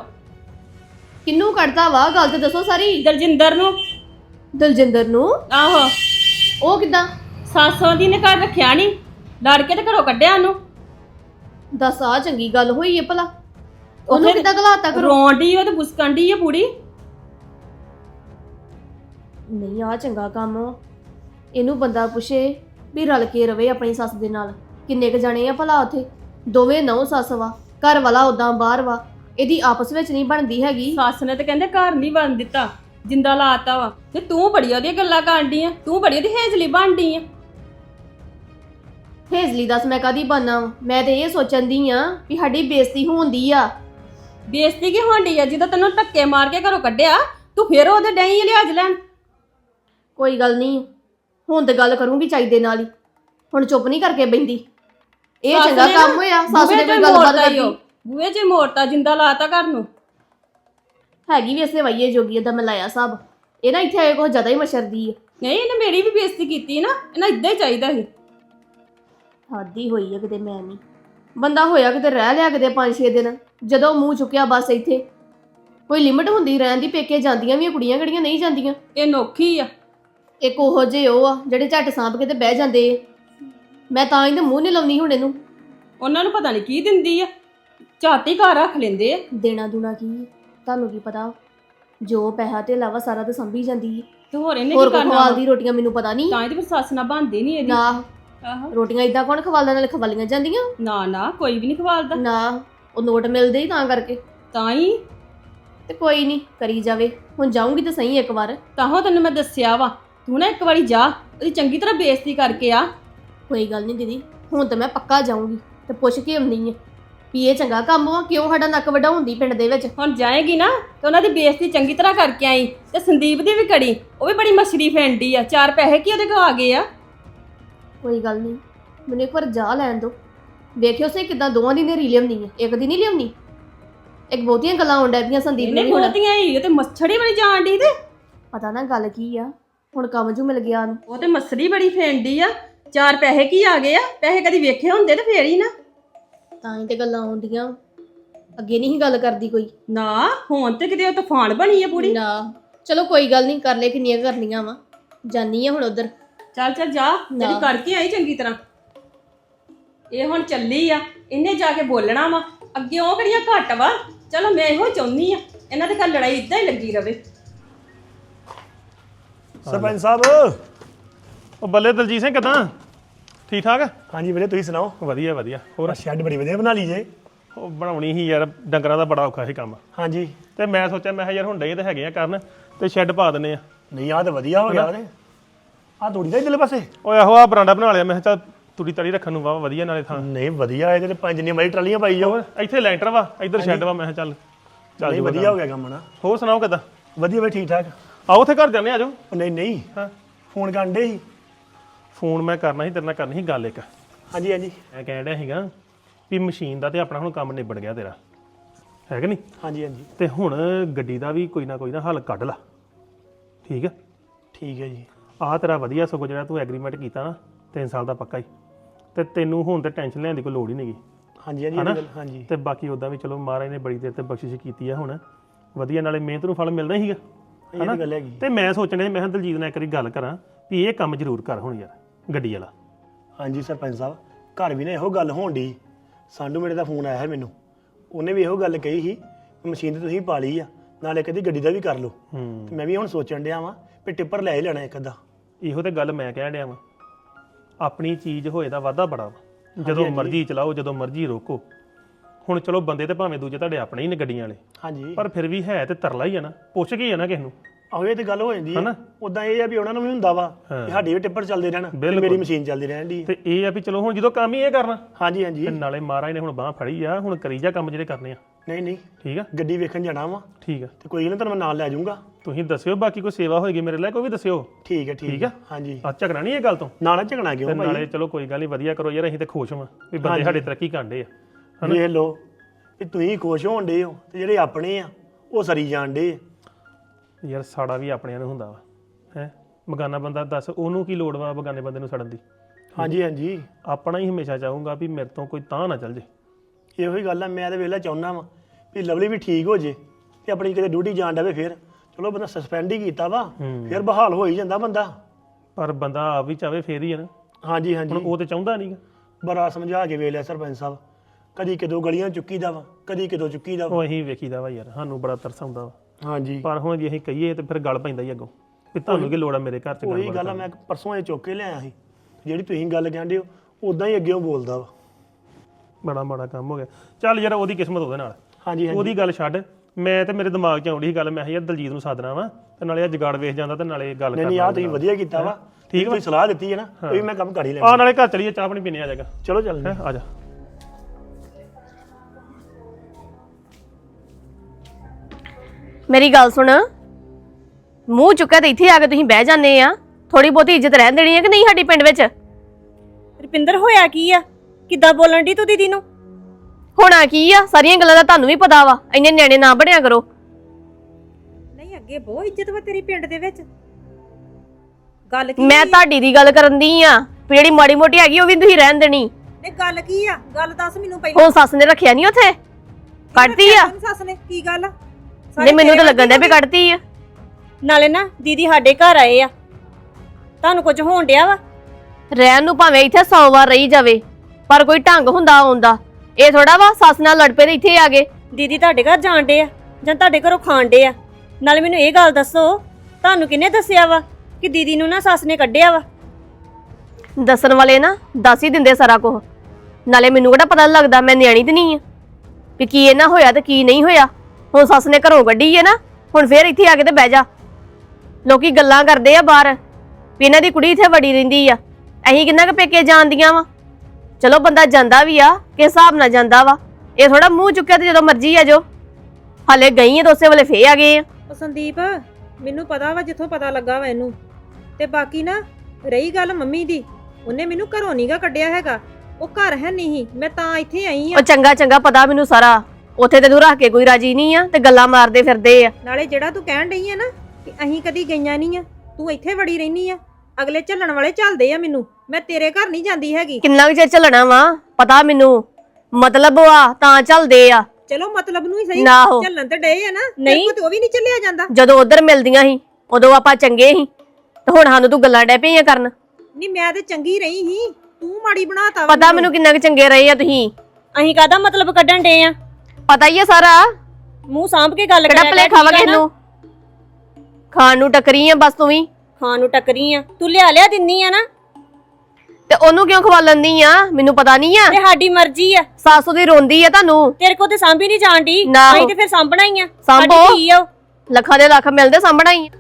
Speaker 10: ਕਿੰਨੂੰ ਕੱਢਦਾ ਵਾ? ਗੱਲ ਤੇ ਦੱਸੋ ਸਾਰੀ।
Speaker 5: ਦਲਜਿੰਦਰ ਨੂੰ।
Speaker 10: ਦਲਜਿੰਦਰ ਨੂੰ?
Speaker 5: ਆਹੋ।
Speaker 10: ਉਹ ਕਿਦਾਂ?
Speaker 5: ਸਾਸੋਂ ਦੀ ਨੇ ਘਰ ਰੱਖਿਆ ਨਹੀਂ ਲੜ ਕੇ ਤੇ ਘਰੋਂ ਕੱਢਿਆ ਉਹਨੂੰ।
Speaker 10: ਦੱਸ ਆ ਚੰਗੀ ਗੱਲ ਹੋਈ ਏ ਭਲਾ। ਉਹਨੂੰ ਕਿੱਦਾਂ ਗਲਾਤਾ ਕਰੋ
Speaker 5: ਰੋਂਡੀ ਉਹ ਤੇ ਬੁਸਕੰਡੀ ਆ ਪੂਰੀ।
Speaker 10: ਨਹੀਂ ਆ ਚੰਗਾ ਕੰਮ। ਇਹਨੂੰ ਬੰਦਾ ਪੁੱਛੇ ਵੀ ਰਲ ਕੇ ਰਵੇ ਆਪਣੀ ਸੱਸ ਦੇ ਨਾਲ। ਕਿੰਨੇ ਕ ਜਾਣੇ ਆ ਭਲਾ ਉਥੇ? ਦੋਵੇਂ ਨੌ ਸੱਸ ਵਾ ਘਰ ਵਾਲਾ ਉਦਾਂ ਬਾਹਰ ਵਾ ਇਹਦੀ ਆਪਸ ਵਿੱਚ ਨਹੀਂ ਬਣਦੀ ਹੈਗੀ।
Speaker 5: ਸੱਸ ਨੇ ਤੇ ਕਹਿੰਦੇ ਘਰ ਨਹੀਂ ਬਣ ਦਿੱਤਾ ਜਿੰਦਾ ਲਾਤਾ ਵਾ। ਤੇ ਤੂੰ ਬੜੀ ਉਹਦੀਆਂ ਗੱਲਾਂ ਕਰਦੀ ਆ ਤੂੰ ਬੜੀ ਉਹਦੀ ਹੇਜਲੀ ਬਣਦੀ ਆ।
Speaker 10: ਹੇਜ਼ਲੀ ਦੱਸ ਮੈਂ ਕਾਦੀ ਬਾਨਾ ਮੈਂ ਤੇ ਇਹ ਸੋਚਣ ਦੀ ਆ ਵੀ ਸਾਡੀ ਬੇਇੱਜ਼ਤੀ ਹੁੰਦੀ ਆ।
Speaker 5: ਬੇਇੱਜ਼ਤੀ ਕੀ ਹੋਣੀ ਆ? ਜਦੋਂ ਤੈਨੂੰ ਧੱਕੇ ਮਾਰ ਕੇ ਘਰੋਂ ਕੱਢਿਆ ਤੂੰ ਫੇਰ ਉਹਦੇ ਡੈਂ ਲਿਆਜ ਲੈਣ?
Speaker 10: ਕੋਈ ਗੱਲ ਨਹੀਂ ਹੁਣ ਤੇ ਗੱਲ ਕਰੂੰਗੀ ਚਾਹੀਦੇ ਨਾਲ ਹੀ। ਹੁਣ ਚੁੱਪ ਨਹੀਂ ਕਰਕੇ ਬੈਂਦੀ ਇਹ
Speaker 5: ਸੱਸ
Speaker 10: ਚੰਗਾ
Speaker 5: ਨੇ ਨਾ
Speaker 10: ਕੰਮ ਹੋਇਆ ਸੱਸ
Speaker 5: ਬੂਹੇ
Speaker 10: ਨੇ
Speaker 5: ਤੇ
Speaker 10: ਕੋਈ ਗੱਲਬਾਤ
Speaker 5: ਮੋੜਤਾ ਈ
Speaker 10: ਕਰਦੀ
Speaker 5: ਉਹ। ਬੂਹੇ 'ਚ ਮੋੜਤਾ ਜਿੰਦਾ ਲਾਤਾ ਘਰ ਨੂੰ।
Speaker 10: ਹੈਗੀ ਵੀ ਇਸੇ ਵਈਏ ਜੋਗੀ ਦਾ ਮੈਂ ਲਾਇਆ ਸਭ। ਇਹ ਨਾ ਇੱਥੇ ਆਏ ਕੋ ਜ਼ਿਆਦਾ ਹੀ ਮਸ਼ਰਦੀ ਆ।
Speaker 5: ਨਹੀਂ ਇਹਨੇ ਮੇਰੀ ਵੀ ਬੇਇੱਜ਼ਤੀ ਕੀਤੀ ਨਾ ਇਹਨਾਂ ਇਦਾਂ ਹੀ ਚਾਹੀਦਾ ਸੀ।
Speaker 10: ਹਾਦੀ ਹੋਈ ਆ ਕਿਤੇ ਮੈਂ ਨਹੀਂ। ਬੰਦਾ ਹੋਇਆ ਕਿਤੇ ਰਹਿ ਲਿਆ ਕਿਤੇ 5-6 ਦਿਨ ਜਦੋਂ ਮੂੰਹ ਚੁੱਕਿਆ ਬਸ ਇੱਥੇ। ਕੋਈ ਲਿਮਟ ਹੁੰਦੀ ਰਹਿਣ ਦੀ ਪੇਕੇ ਜਾਂਦੀਆਂ ਵੀ ਆ, ਕੁੜੀਆਂ ਕਿਹੜੀਆਂ ਨਹੀਂ ਜਾਂਦੀਆਂ।
Speaker 5: ਇਹ ਨੋਖੀ ਆ।
Speaker 10: ਇੱਕ ਉਹੋ ਜਿਹੇ ਉਹ ਆ ਜਿਹੜੇ ਝੱਟ ਸਾਂਭ ਕੇ ਤੇ ਬਹਿ ਜਾਂਦੇ ਆ। ਮੈਂ ਤਾਂ ਹੀ ਤੇ ਮੂੰਹ ਨਹੀਂ ਲਾਉਣੀ ਹੁਣ ਇਹਨੂੰ।
Speaker 5: ਉਹਨਾਂ ਨੂੰ ਪਤਾ ਨਹੀਂ ਕੀ ਦਿੰਦੀ ਆ। ਝਾਤੀ ਘਰ ਰੱਖ ਲੈਂਦੇ ਆ।
Speaker 10: ਦੇਣਾ ਦੂਣਾ ਕੀ? ਤੁਹਾਨੂੰ ਕੀ ਪਤਾ? ਜੋ ਪੈਸਾ ਤੇ ਇਲਾਵਾ ਸਾਰਾ ਤੇ ਸੰਭੀ ਜਾਂਦੀ ਹੈ
Speaker 5: ਤੇ ਹੋਰ ਇਹਨੇ
Speaker 10: ਹੋਰ
Speaker 5: ਕੀ ਕਰਨਾ
Speaker 10: ਖਵਾਲਦੀ ਰੋਟੀਆਂ ਮੈਨੂੰ ਪਤਾ ਨਹੀਂ।
Speaker 5: ਤਾਂ ਹੀ ਤੇ ਫਿਰ ਸੱਸ ਨਾਲ ਬਣਦੀ ਨਹੀਂ ਇਹਦੀ।
Speaker 10: ਨਾ।
Speaker 5: ਆਹੋ।
Speaker 10: ਰੋਟੀਆਂ ਇਦਾਂ ਕੌਣ ਖਵਾਲਦਾ ਨਾਲ ਖਵਾਲੀਆਂ ਜਾਂਦੀਆਂ?
Speaker 5: ਨਾ ਨਾ ਕੋਈ ਵੀ ਨਹੀਂ ਖਵਾਲਦਾ।
Speaker 10: ਨਾ ਉਹ ਨੋਟ ਮਿਲਦੇ ਹੀ ਤਾਂ ਕਰਕੇ।
Speaker 5: ਤਾਂ ਹੀ।
Speaker 10: ਤੇ ਕੋਈ ਨਹੀਂ ਕਰੀ ਜਾਵੇ। ਹੁਣ ਜਾਊਂਗੀ ਤਾਂ ਸਹੀ ਇੱਕ ਵਾਰ।
Speaker 5: ਤਾਹੋਂ ਤੈਨੂੰ ਮੈਂ ਦੱਸਿਆ ਵਾ। ਤੂੰ ਨਾ ਇੱਕ ਵਾਰੀ ਜਾ ਉਹਦੀ ਚੰਗੀ ਤਰ੍ਹਾਂ ਬੇਇੱਜ਼ਤੀ ਕਰਕੇ ਆ।
Speaker 10: ਕੋਈ ਗੱਲ ਨਹੀਂ ਦੀਦੀ ਹੁਣ ਤਾਂ ਮੈਂ ਪੱਕਾ ਜਾਊਂਗੀ ਤੇ ਪੁੱਛ ਕੇ ਆਉਣੀ ਹੈ ਵੀ ਇਹ ਚੰਗਾ ਕੰਮ ਵਾ ਕਿਉਂ ਸਾਡਾ ਨੱਕ ਵਡਾਉਂਦੀ ਪਿੰਡ ਦੇ ਵਿੱਚ?
Speaker 5: ਹੁਣ ਜਾਏਗੀ ਨਾ ਤੇ ਉਹਨਾਂ ਦੀ ਬੇਇੱਜ਼ਤੀ ਚੰਗੀ ਤਰ੍ਹਾਂ ਕਰਕੇ ਆਈ ਤੇ ਸੰਦੀਪ ਦੀ ਵੀ ਕੜੀ ਉਹ ਵੀ ਬੜੀ ਮਛਰੀ ਫੈਂਡੀ ਆ ਚਾਰ ਪੈਸੇ ਕੀ ਉਹਦੇ ਕੋ ਆ ਗਏ ਆ?
Speaker 10: ਕੋਈ ਗੱਲ ਨਹੀਂ ਮੈਨੂੰ ਇੱਕ ਵਾਰ ਜਾ ਲੈਣ ਦਿਓ। ਵੇਖਿਓ ਸੇ ਕਿਦਾਂ ਦੋਵਾਂ ਦੀ ਨੇਰੀ ਲਿਆਉਣੀ ਹੈ ਇੱਕ ਦੀ ਨਹੀਂ ਲਿਆਉਣੀ ਇੱਕ ਬਹੁਤੀਆਂ ਗੱਲਾਂ ਆਉਣ ਡੈਪੀਆਂ ਸੰਦੀਪ
Speaker 5: ਇਹਨੇ
Speaker 10: ਨੇ ਹੁਣ।
Speaker 5: ਬੋਲਦੀਆਂ ਹੀ ਉਹ ਤੇ ਮੱਛੜੀ ਬੜੀ ਜਾਣ ਦੀ ਤੇ।
Speaker 10: ਪਤਾ ਨਾ ਗੱਲ ਕੀ ਆ ਹੁਣ ਕੰਮ ਜੂ ਮਿਲ ਗਿਆ ਉਹਨੂੰ।
Speaker 5: ਉਹ ਤੇ ਮੱਛਰੀ ਬੜੀ ਫੈਂਡੀ ਆ ਚਾਰ ਪੈਸੇ ਕੀ ਆ ਗਏ ਆ? ਪੈਸੇ ਕਦੀ ਵੇਖੇ ਹੁੰਦੇ ਤੇ ਫੇਰ ਹੀ ਨਾ।
Speaker 10: ਤਾਂ ਹੀ ਤੇ ਗੱਲਾਂ ਆਉਂਦੀਆਂ। ਅੱਗੇ ਨਹੀਂ ਸੀ ਗੱਲ ਕਰਦੀ ਕੋਈ।
Speaker 5: ਨਾ ਹੁਣ ਤੇ ਕਿਤੇ ਉਹ ਤੂਫਾਨ ਬਣੀ ਆ ਪੂਰੀ।
Speaker 10: ਨਾ ਚਲੋ ਕੋਈ ਗੱਲ ਨਹੀਂ ਕਰ ਲੈ ਕਿੰਨੀਆਂ ਕਰਨੀਆਂ ਵਾ। ਜਾਨੀ ਆ ਹੁਣ ਉਧਰ।
Speaker 5: ਚੱਲ ਚੱਲ ਜਾ
Speaker 10: ਨਾ।
Speaker 5: ਤੇਰੀ ਕਰਕੇ ਆਈ ਚੰਗੀ ਤਰ੍ਹਾਂ। ਇਹ ਹੁਣ ਚੱਲੀ ਆ ਇਹਨੇ ਜਾ ਕੇ ਬੋਲਣਾ ਵਾ। ਅੱਗੇ ਉਹ ਕਿਹੜੀਆਂ ਘੱਟ ਵਾ? ਚਲੋ ਮੈਂ ਇਹੋ ਚਾਹੁੰਦੀ ਆ ਇਹਨਾਂ ਦੇ ਘਰ ਲੜਾਈ ਇਦਾਂ ਹੀ ਲੱਗੀ ਰਵੇ।
Speaker 2: ਸਰਪੰਚ ਸਾਹਿਬ।
Speaker 11: ਉਹ ਬੱਲੇ ਦਲਜੀਤ ਸਿੰਘ ਕਿਦਾਂ? ਠੀਕ ਠਾਕ?
Speaker 2: ਹਾਂਜੀ ਵੀਰੇ ਤੁਸੀਂ ਸੁਣਾਓ?
Speaker 11: ਵਧੀਆ ਵਧੀਆ।
Speaker 2: ਹੋਰ? ਸ਼ੈੱਡ ਬੜੀ ਵਧੀਆ ਬਣਾ ਲਈ ਜੇ।
Speaker 11: ਉਹ ਬਣਾਉਣੀ ਸੀ ਯਾਰ ਡੰਗਰਾਂ ਦਾ ਬੜਾ ਔਖਾ ਸੀ ਕੰਮ।
Speaker 2: ਹਾਂਜੀ।
Speaker 11: ਤੇ ਮੈਂ ਸੋਚਿਆ ਮੈਂ ਕਿਹਾ ਯਾਰ ਹੁਣ ਡੇ ਤੇ ਹੈਗੇ ਆ ਕਰਨ ਤੇ ਸ਼ੈੱਡ ਪਾ ਦਿੰਨੇ ਆ।
Speaker 2: ਨਹੀਂ ਆਹ ਤਾਂ ਵਧੀਆ ਹੋ ਗਿਆ ਵੀਰੇ। ਆਹ ਤੋੜੀ ਦਾ ਇਧਰਲੇ ਪਾਸੇ।
Speaker 11: ਓਏ ਆਹੋ ਆ ਬਰਾਂਡਾ ਬਣਾ ਲਿਆ। ਮੈਂ ਕਿਹਾ ਚੱਲ ਤੁੜੀ ਤੜੀ ਰੱਖਣ ਨੂੰ ਵਾ ਵਧੀਆ ਨਾਲੇ ਥਾਂ।
Speaker 2: ਨਹੀਂ ਵਧੀਆ ਇਹਦੇ ਤੇ ਪੰਜ ਜਿੰਨੀਆਂ ਮਰੀ ਟਰਾਲੀਆਂ ਪਾਈ ਜਾਓ।
Speaker 11: ਇੱਥੇ ਲੈਂਟਰ ਵਾ ਇੱਧਰ ਸ਼ੈੱਡ ਵਾ ਮੈਂ ਕਿਹਾ ਚੱਲ ਚੱਲ
Speaker 2: ਨਹੀਂ ਵਧੀਆ ਹੋ ਗਿਆ ਕੰਮ ਨਾ।
Speaker 11: ਹੋਰ ਸੁਣਾਓ ਕਿਦਾਂ?
Speaker 2: ਵਧੀਆ ਵੇ ਠੀਕ ਠਾਕ।
Speaker 11: ਆਓ ਉੱਥੇ ਘਰ ਜਾਂਦੇ ਆਜੋ।
Speaker 2: ਨਹੀਂ ਨਹੀਂ।
Speaker 11: ਹਾਂ।
Speaker 2: ਫੋਨ ਕਰਨ ਡੇ ਸੀ।
Speaker 11: ਫੋਨ ਮੈਂ ਕਰਨਾ ਸੀ ਤੇਰੇ ਨਾਲ ਕਰਨੀ ਸੀ ਗੱਲ ਇੱਕ।
Speaker 2: ਹਾਂਜੀ ਹਾਂਜੀ।
Speaker 11: ਮੈਂ ਕਹਿਣ ਡਿਆ ਸੀਗਾ ਵੀ ਮਸ਼ੀਨ ਦਾ ਤੇ ਆਪਣਾ ਹੁਣ ਕੰਮ ਨਿਬੜ ਗਿਆ ਤੇਰਾ। ਹੈ ਕਿ ਨਹੀਂ?
Speaker 2: ਹਾਂਜੀ ਹਾਂਜੀ।
Speaker 11: ਤੇ ਹੁਣ ਗੱਡੀ ਦਾ ਵੀ ਕੋਈ ਨਾ ਕੋਈ ਨਾ ਹੱਲ ਕੱਢ ਲਾ। ਠੀਕ ਹੈ
Speaker 2: ਠੀਕ ਹੈ ਜੀ।
Speaker 11: ਆਹ ਤੇਰਾ ਵਧੀਆ ਸਗੋਂ ਜਿਹੜਾ ਤੂੰ ਐਗਰੀਮੈਂਟ ਕੀਤਾ ਨਾ 3 ਸਾਲ ਦਾ ਪੱਕਾ ਹੀ। ਤੇ ਤੈਨੂੰ ਹੁਣ ਤੇ ਟੈਨਸ਼ਨ ਲੈਣ ਦੀ ਕੋਈ ਲੋੜ ਹੀ ਨਹੀਂਗੀ
Speaker 2: ਹਾਂਜੀ ਹਾਂਜੀ
Speaker 11: ਹਨਾ?
Speaker 2: ਇਹ ਗੱਲ- ਹਾਂਜੀ।
Speaker 11: ਤੇ ਬਾਕੀ ਉਦਾਂ ਵੀ ਚਲੋ ਮਹਾਰਾਜ ਨੇ ਬੜੀ ਦੇਰ ਤੇ ਬਖਸ਼ਿਸ਼ ਕੀਤੀ ਆ ਹੁਣ। ਵਧੀਆ ਨਾਲੇ ਮਿਹਨਤ ਨੂੰ ਫਲ ਮਿਲਦਾ ਹੀ ਸੀਗਾ।
Speaker 2: ਇਹ ਤਾਂ ਗੱਲ ਹੈਗੀ।
Speaker 11: ਤੇ ਮੈਂ ਸੋਚਣ ਡਿਆ ਮੈਂ ਕਿਹਾ ਦਲਜੀਤ ਨਾਲ ਇੱਕ ਵਾਰੀ ਗੱਲ ਕਰਾਂ ਵੀ ਇਹ ਕੰਮ ਜ਼ਰੂਰ ਕਰ ਹੁਣ ਯਾਰ। ਗੱਡੀ ਵਾਲਾ।
Speaker 2: ਹਾਂਜੀ ਸਰਪੰਚ ਸਾਹਿਬ ਘਰ ਵੀ ਨਾ ਇਹੋ ਗੱਲ ਹੋਣ ਦੀ ਸਾਡੂ ਮੇਰੇ ਦਾ ਫੋਨ ਆਇਆ ਹੈ ਮੈਨੂੰ। ਉਹਨੇ ਵੀ ਇਹੋ ਗੱਲ ਕਹੀ ਸੀ ਕਿ ਮਸ਼ੀਨ ਤੇ ਤੁਸੀਂ ਪਾ ਲਈ ਆ ਨਾਲੇ ਕਦੀ ਗੱਡੀ ਦਾ ਵੀ ਕਰ ਲਓ।
Speaker 11: ਹੂੰ।
Speaker 2: ਤੇ ਮੈਂ ਵੀ ਹੁਣ ਸੋਚਣ ਡਿਆ ਵਾਂ ਵੀ ਟਿੱਪਰ ਲੈ ਹੀ ਲੈਣਾ ਇੱਕ ਅੱਧਾ।
Speaker 11: ਇਹੋ ਤੇ ਗੱਲ ਮੈਂ ਕਹਿਣ ਡਿਆ ਵਾਂ। ਆਪਣੀ ਚੀਜ਼ ਹੋਏ ਦਾ ਵਾਧਾ ਬੜਾ ਵਾ। ਜਦੋਂ ਮਰਜ਼ੀ ਚਲਾਓ ਜਦੋਂ ਮਰਜ਼ੀ ਰੋਕੋ। ਹੁਣ ਚਲੋ ਬੰਦੇ ਤੇ ਭਾਵੇਂ ਦੂਜੇ ਤੁਹਾਡੇ ਆਪਣੇ ਹੀ ਨੇ ਗੱਡੀਆਂ ਵਾਲੇ।
Speaker 2: ਹਾਂਜੀ।
Speaker 11: ਪਰ ਫਿਰ ਵੀ ਹੈ ਤੇ ਤਰਲਾ ਹੀ ਆ ਨਾ। ਪੁੱਛ ਕੇ ਹੀ ਆ ਨਾ ਕਿਸ ਨੂੰ।
Speaker 2: ਆਹੋ ਇਹ ਤੇ ਗੱਲ ਹੋ ਜਾਂਦੀ
Speaker 11: ਹਨਾ?
Speaker 2: ਹੈ ਉਦਾਂ ਇਹ ਆ ਵੀ ਉਹਨਾਂ ਨੂੰ ਵੀ ਹੁੰਦਾ ਵਾ ਕਿ ਸਾਡੀ ਵੀ ਟਿੱਪਰ ਚੱਲਦੇ ਰਹਿਣ ਤੇ ਮੇਰੀ ਮਸ਼ੀਨ ਚੱਲਦੀ ਰਹਿਣ ਦੀ।
Speaker 11: ਤੇ ਇਹ ਆ ਵੀ ਚਲੋ ਹੁਣ ਜਦੋਂ ਕੰਮ ਹੀ ਇਹ ਕਰਨਾ।
Speaker 2: ਹਾਂਜੀ ਹਾਂਜੀ।
Speaker 11: ਤੇ ਨਾਲੇ ਮਹਾਰਾਜ ਨੇ ਹੁਣ ਬਾਹ ਫੜੀ ਆ ਹੁਣ ਕਰੀ ਜਾ ਕੰਮ ਜਿਹੜੇ ਕਰਨੇ ਆ।
Speaker 2: ਨਹੀਂ ਨਹੀਂ।
Speaker 11: ਠੀਕ ਆ?
Speaker 2: ਗੱਡੀ ਵੇਖਣ ਜਾਣਾ ਵਾ।
Speaker 11: ਠੀਕ ਆ।
Speaker 2: ਤੇ ਕੋਈ ਨਾ ਤੁਹਾਨੂੰ ਮੈਂ ਨਾਲ ਲੈ ਜਾਊਂਗਾ।
Speaker 11: ਤੁਸੀਂ ਦੱਸਿਓ ਬਾਕੀ ਕੋਈ ਸੇਵਾ ਹੋਏਗੀ ਮੇਰੇ ਲਈ ਕੋਈ ਵੀ ਦੱਸਿਓ।
Speaker 2: ਠੀਕ ਹੈ ਠੀਕ ਹੈ ਹਾਂਜੀ।
Speaker 11: ਆ ਝਗੜਾ ਨਹੀਂ ਇਹ ਗੱਲ ਤੋਂ?
Speaker 2: ਨਾ ਨਾ ਝਗਣਾ
Speaker 11: ਤੇ
Speaker 2: ਕਿਉਂ ਭਾਈ?
Speaker 11: ਨਾਲੇ ਚਲੋ ਕੋਈ ਗੱਲ ਨਹੀਂ ਵਧੀਆ ਕਰੋ ਯਾਰ ਅਸੀਂ ਤੇ ਖੁਸ਼ ਹਾਂ ਵੀ ਬੰਦੇ ਸਾਡੇ ਤਰੱਕੀ ਕਰਦੇ ਆ।
Speaker 2: ਵੇਖ ਲਓ ਵੀ ਤੁਸੀਂ ਖੁਸ਼ ਹੋਣ ਡੇ ਹੋ ਤੇ ਜਿਹੜੇ ਆਪਣੇ ਆ ਉਹ ਸਰੀ ਜਾਣ ਡੇ
Speaker 11: ਯਾਰ ਸਾੜਾ ਵੀ ਆਪਣਿਆਂ ਨੂੰ ਹੁੰਦਾ ਵਾ ਹੈ? ਬਗਾਨਾ ਬੰਦਾ ਦੱਸ ਉਹਨੂੰ ਕੀ ਲੋੜ ਵਾ ਬਗਾਨੇ ਬੰਦੇ ਨੂੰ ਸੜਨ ਦੀ?
Speaker 2: ਹਾਂਜੀ ਹਾਂਜੀ।
Speaker 11: ਆਪਣਾ ਹੀ ਹਮੇਸ਼ਾ ਚਾਹੂੰਗਾ ਵੀ ਮੇਰੇ ਤੋਂ ਕੋਈ ਤਾਂ ਨਾ ਚੱਲ ਜੇ।
Speaker 2: ਇਹੋ ਹੀ ਗੱਲ ਆ ਮੈਂ ਤੇ ਵੇਲਾ ਚਾਹੁੰਦਾ ਵਾਂ ਵੀ ਲਵਲੀ ਵੀ ਠੀਕ ਹੋ ਜੇ ਤੇ ਆਪਣੀ ਕਿਤੇ ਡਿਊਟੀ ਜਾਣ ਡਵੇ ਫਿਰ। ਚਲੋ ਬੰਦਾ ਸਸਪੈਂਡ ਹੀ ਕੀਤਾ ਵਾ ਫਿਰ ਬਹਾਲ ਹੋ ਹੀ ਜਾਂਦਾ ਬੰਦਾ।
Speaker 11: ਪਰ ਬੰਦਾ ਆ ਵੀ ਚਾਵੇ ਫੇਰ ਹੀ ਹੈ ਨਾ।
Speaker 2: ਹਾਂਜੀ
Speaker 11: ਹੁਣ
Speaker 2: ਹਾਂਜੀ
Speaker 11: ਉਹ ਤੇ ਚਾਹੁੰਦਾ ਨਹੀਂਗਾ
Speaker 2: ਬੜਾ ਸਮਝਾ ਕੇ ਵੇਖ ਲਿਆ ਸਰਪੰਚ ਸਾਹਿਬ। ਕਦੀ ਕਿਦੋਂ ਗਲੀਆਂ ਚੁੱਕੀਦਾ ਵਾ ਕਦੀ ਕਿਦੋਂ ਚੁੱਕੀਦਾ ਵਾ।
Speaker 11: ਉਹ ਅਸੀਂ ਵੇਖੀਦਾ ਵਾ ਯਾਰ ਸਾਨੂੰ ਬੜਾ ਤਰਸ ਆਉਂਦਾ ਵਾ।
Speaker 2: ਹਾਂਜੀ।
Speaker 11: ਪਰ ਹੁਣ ਜੇ ਅਸੀਂ ਕਹੀਏ ਤੇ ਫਿਰ ਗੱਲ ਪੈਂਦਾ ਹੀ ਅੱਗੋਂ ਵੀ ਤੁਹਾਨੂੰ ਕੀ ਲੋੜ ਆ ਮੇਰੇ ਘਰ ਚ
Speaker 2: ਉਹੀ
Speaker 11: ਗੱਲ
Speaker 2: ਗੱਲ ਆ ਮੈਂ ਪਰਸੋਂ ਇਹ ਚੁੱਕ ਕੇ ਲਿਆਇਆ ਸੀ। ਜਿਹੜੀ ਤੁਸੀਂ ਗੱਲ ਕਹਿੰਦੇ ਹੋ ਉਦਾਂ ਹੀ ਅੱਗੇ ਉਹ ਬੋਲਦਾ ਵਾ।
Speaker 11: ਬੜਾ ਮਾੜਾ ਕੰਮ ਹੋ ਗਿਆ। ਚੱਲ ਯਾਰ ਉਹਦੀ ਕਿਸਮਤ ਉਹਦੇ ਨਾਲ।
Speaker 2: ਹਾਂਜੀ ਹਾਂਜੀ।
Speaker 11: ਉਹਦੀ ਗੱਲ ਛੱਡ। ਮੈਂ ਤੇ ਮੇਰੇ ਦਿਮਾਗ 'ਚ ਆਉਂਦੀ ਸੀ ਗੱਲ ਮੈਂ ਕਿਹਾ ਯਾਰ ਦਲਜੀਤ ਨੂੰ ਸਾਧਣਾ ਵਾ ਤੇ ਨਾਲੇ ਆ ਜਗਾੜ ਵੇਖ ਜਾਂਦਾ ਤੇ ਨਾਲੇ ਗੱਲ
Speaker 2: ਨਹੀਂ
Speaker 11: ਕਰ
Speaker 2: ਨਹੀਂ ਆ ਤੁਸੀਂ ਵਧੀਆ ਕੀਤਾ ਵਾ। ਠੀਕ ਤੁਸੀਂ ਸਲਾਹ ਦਿੱਤੀ ਹੈ ਨਾ ਵੀ ਮੈਂ ਕੰਮ ਕਰ ਹੀ ਲੈਣਾ।
Speaker 11: ਆ ਨਾਲੇ ਘਰ ਚਲੀਏ ਚਾਹ ਪਾਣੀ ਪੀਣੇ ਆ ਜਾਏਗਾ।
Speaker 2: ਚਲੋ ਚੱਲਦੇ
Speaker 11: ਆ ਜਾ।
Speaker 4: ਮੇਰੀ ਗੱਲ ਸੁਣ। ਮੂੰਹ ਚੁੱਕਿਆ ਤੇ ਇੱਥੇ ਆ ਕੇ ਤੁਸੀਂ ਬਹਿ ਜਾਂਦੇ ਆ। ਥੋੜੀ ਬਹੁਤੀ ਇੱਜ਼ਤ ਰਹਿਣ ਦੇਣੀ ਹੈ ਕਿ ਨਹੀਂ ਸਾਡੀ ਪਿੰਡ ਵਿੱਚ?
Speaker 6: ਰੁਪਿੰਦਰ ਹੋਇਆ ਕੀ ਆ? ਕਿੱਦਾਂ ਬੋਲਣ ਦੀ ਤੂੰ ਦੀਦੀ ਨੂੰ?
Speaker 4: ਹੋਣਾ ਕੀ ਆ? ਸਾਰੀਆਂ ਗੱਲਾਂ ਦਾ ਤੁਹਾਨੂੰ ਵੀ ਪਤਾ ਵਾ। ਇੰਨੇ ਨਿਆਣੇ ਨਾ ਬਣਿਆ ਕਰੋ।
Speaker 12: ਨਹੀਂ ਅੱਗੇ ਬਹੁਤ ਇੱਜ਼ਤ ਵਾ ਤੇਰੀ ਪਿੰਡ ਦੇ ਵਿੱਚ। ਗੱਲ ਕੀ
Speaker 4: ਮੈਂ ਤੁਹਾਡੀ ਦੀ ਗੱਲ ਕਰਨ ਦੀ ਆ। ਵੀ ਜਿਹੜੀ ਮਾੜੀ ਮੋਟੀ ਹੈਗੀ ਉਹ ਵੀ ਤੁਸੀਂ ਰਹਿਣ ਦੇਣੀ।
Speaker 12: ਨੇ ਗੱਲ ਕੀ ਆ? ਗੱਲ ਦੱਸ ਮੈਨੂੰ ਪਹਿਲਾਂ।
Speaker 4: ਹੁਣ ਸੱਸ ਨੇ ਰੱਖਿਆ ਨਹੀਂ ਉੱਥੇ? ਕੱਢਤੀ ਆ।
Speaker 12: ਸੱਸ ਨੇ? ਕੀ ਗੱਲ ਆ?
Speaker 4: ਨਹੀਂ ਮੈਨੂੰ ਤਾਂ ਲੱਗਣ ਡਿਆ ਵੀ ਕੱਢਤੀ ਆ।
Speaker 6: ਨਾਲੇ ਨਾ ਦੀਦੀ ਸਾਡੇ ਘਰ ਆਏ ਆ। ਤੁਹਾਨੂੰ ਕੁਝ ਹੋਣ ਡਿਆ ਵਾ?
Speaker 4: ਰਹਿਣ ਨੂੰ ਭਾਵੇਂ ਇੱਥੇ 100 ਵਾਰ ਰਹੀ ਜਾਵੇ ਪਰ ਕੋਈ ਢੰਗ ਹੁੰਦਾ ਆਉਂਦਾ। ਇਹ ਥੋੜਾ ਵਾ ਸੱਸ ਨਾਲ ਲੜ ਪਏ ਤੇ ਇੱਥੇ ਆ ਗਏ।
Speaker 6: ਦੀਦੀ ਤੁਹਾਡੇ ਘਰ ਜਾਣ ਡੇ ਆ ਜਾਂ ਤੁਹਾਡੇ ਘਰੋਂ ਖਾਣ ਡੇ ਆ। ਨਾਲੇ ਮੈਨੂੰ ਇਹ ਗੱਲ ਦੱਸੋ ਤੁਹਾਨੂੰ ਕਿਹਨੇ ਦੱਸਿਆ ਵਾ ਕਿ ਦੀਦੀ ਨੂੰ ਨਾ ਸੱਸ ਨੇ ਕੱਢਿਆ ਵਾ?
Speaker 4: ਦੱਸਣ ਵਾਲੇ ਨਾ ਦੱਸ ਹੀ ਦਿੰਦੇ ਸਾਰਾ ਕੁਝ ਨਾਲੇ ਮੈਨੂੰ ਕਿਹੜਾ ਪਤਾ ਲੱਗਦਾ ਮੈਂ ਨਿਆਣੀ ਤੇ ਨਹੀਂ ਆ। ਵੀ ਕੀ ਇਹਨਾਂ ਹੋਇਆ ਤੇ ਕੀ ਨਹੀਂ ਹੋਇਆ। ਹੁਣ ਸੱਸ ਨੇ ਘਰੋਂ ਕੱਢੀ ਹੈ ਨਾ ਹੁਣ ਫੇਰ ਇੱਥੇ ਆ ਕੇ ਤੇ ਬਹਿ ਜਾ। ਲੋਕੀ ਗੱਲਾਂ ਕਰਦੇ ਆ ਬਾਹਰ ਵੀ ਇਹਨਾਂ ਦੀ ਕੁੜੀ ਇੱਥੇ ਵੜੀ ਰਹਿੰਦੀ ਆ। ਅਹੀਂ ਕਿੰਨਾ ਕੁ ਪੇਕੇ ਜਾਂਦੀਆਂ ਵਾ। ਚਲੋ ਬੰਦਾ ਜਾਂਦਾ ਵੀ ਆ ਕਿ ਹਿਸਾਬ ਨਾਲ ਜਾਂਦਾ ਵਾ। ਇਹ ਥੋੜਾ ਮੂੰਹ ਚੁੱਕਿਆ ਤੇ ਜਦੋਂ ਮਰਜ਼ੀ ਆ ਜੋ ਹਲੇ ਗਈ ਆ ਤਾਂ ਉਸੇ ਵੇਲੇ ਫੇ ਆ ਗਏ ਆ।
Speaker 12: ਉਹ ਸੰਦੀਪ ਮੈਨੂੰ ਪਤਾ ਵਾ ਜਿੱਥੋਂ ਪਤਾ ਲੱਗਾ ਵਾ ਇਹਨੂੰ। ਤੇ ਬਾਕੀ ਨਾ ਰਹੀ ਗੱਲ ਮੰਮੀ ਦੀ ਉਹਨੇ ਮੈਨੂੰ ਘਰੋਂ ਨੀਗਾ ਕੱਢਿਆ ਹੈਗਾ। ਉਹ ਘਰ ਹੈ ਨਹੀਂ ਮੈਂ ਤਾਂ ਇੱਥੇ ਆਈ ਆ।
Speaker 4: ਉਹ ਚੰਗਾ ਚੰਗਾ ਪਤਾ ਮੈਨੂੰ ਸਾਰਾ। ਉੱਥੇ ਤੇ ਤੂੰ ਰੱਖ ਕੇ ਕੋਈ ਰਾਜੀ ਨਹੀਂ ਆ ਤੇ ਗੱਲਾਂ ਮਾਰਦੇ ਫਿਰਦੇ ਆ।
Speaker 12: ਨਾਲੇ ਜਿਹੜਾ ਤੂੰ ਕਹਿਣ ਡਈ ਆ ਨਾ ਕਿ ਅਸੀਂ ਕਦੀ ਗਈਆਂ ਨਹੀਂ ਆ ਤੂੰ ਇੱਥੇ ਵੜੀ ਰਹਿਨੀ ਆ। ਅਗਲੇ ਝੱਲਣ ਵਾਲੇ ਚੱਲਦੇ ਆ ਮੈਨੂੰ। ਮੈਂ ਤੇਰੇ ਘਰ ਨਹੀਂ ਜਾਂਦੀ ਹੈਗੀ।
Speaker 4: ਕਿੰਨਾ ਕੁ ਚਿਰ ਚੱਲਣਾ ਵਾ? ਪਤਾ ਮੈਨੂੰ। ਮਤਲਬ ਆ ਤਾਂ ਚੱਲਦੇ ਆ।
Speaker 12: ਚਲੋ ਮਤਲਬ ਨੂੰ ਹੀ ਸਹੀ।
Speaker 4: ਨਾ ਹੋ।
Speaker 12: ਚੱਲਣ ਤੇ ਡਏ ਆ ਨਾ।
Speaker 6: ਨਹੀਂ।
Speaker 12: ਤੇਰੇ ਕੋਲ ਤੇ ਉਹ ਵੀ ਨਹੀਂ ਚੱਲਿਆ ਜਾਂਦਾ।
Speaker 4: ਜਦੋਂ ਉਧਰ ਮਿਲਦੀਆਂ ਸੀ ਉਦੋਂ ਆਪਾਂ ਚੰਗੇ ਸੀ। ਤੇ ਹੁਣ ਸਾਨੂੰ ਤੂੰ ਗੱਲਾਂ ਡੈ ਪਈਆਂ ਕਰਨ।
Speaker 12: ਨਹੀਂ ਮੈਂ ਤੇ ਚੰਗੀ ਰਹੀ ਸੀ। ਤੂੰ ਮਾੜੀ ਬਣਾਤਾ ਵਾ
Speaker 4: ਪਤਾ ਮੈਨੂੰ। ਕਿੰਨਾ ਕੁ ਚੰਗੇ ਰਹੇ ਆ ਤੁਸੀਂ।
Speaker 6: ਅਸੀਂ ਕਾਹਦਾ ਮਤਲਬ ਕੱਢਣ ਡੇ ਆ?
Speaker 4: ਪਤਾ ਹੀ ਆ ਸਾਰਾ।
Speaker 6: ਮੂੰਹ ਸਾਂਭ ਕੇ ਗੱਲ
Speaker 4: ਕਿਹੜਾ
Speaker 6: ਕਰਿਆ
Speaker 4: ਭਲੇ
Speaker 6: ਕਰ,
Speaker 4: ਖਾਵਾ ਕਿਸ
Speaker 6: ਨਾ?
Speaker 4: ਖਾਣ ਨੂੰ ਟੱਕਰੀ ਆ ਬਸ ਤੂੰ ਵੀ।
Speaker 6: ਖਾਣ ਨੂੰ ਟੱਕਰੀ ਆ। ਤੂੰ ਲਿਆ ਲਿਆ ਦਿੰਨੀ ਆ ਨਾ।
Speaker 4: ਤੇ ਉਹਨੂੰ ਕਿਉਂ ਖਵਾ ਲੈਂਦੀ ਆ? ਮੈਨੂੰ ਪਤਾ ਨਹੀਂ ਆ।
Speaker 6: ਤੇ ਸਾਡੀ ਮਰਜ਼ੀ ਆ।
Speaker 4: ਸਾਸੂ ਦੀ ਰੋਂਦੀ ਆ ਤੁਹਾਨੂੰ।
Speaker 6: ਤੇਰੇ ਕੋ ਤੇ ਸਾਂਭੀ ਨਹੀਂ ਜਾਣਦੀ। ਅਸੀਂ ਤੇ ਫਿਰ ਸਾਂਭਣਾ ਹੀ ਆ।
Speaker 4: ਸਾਂਭੋ।
Speaker 6: ਧੀ ਆ।
Speaker 4: ਲੱਖਾਂ ਦੇ ਲੱਖ ਮਿਲਦੇ ਸਾਂਭਣਾ ਹੀ।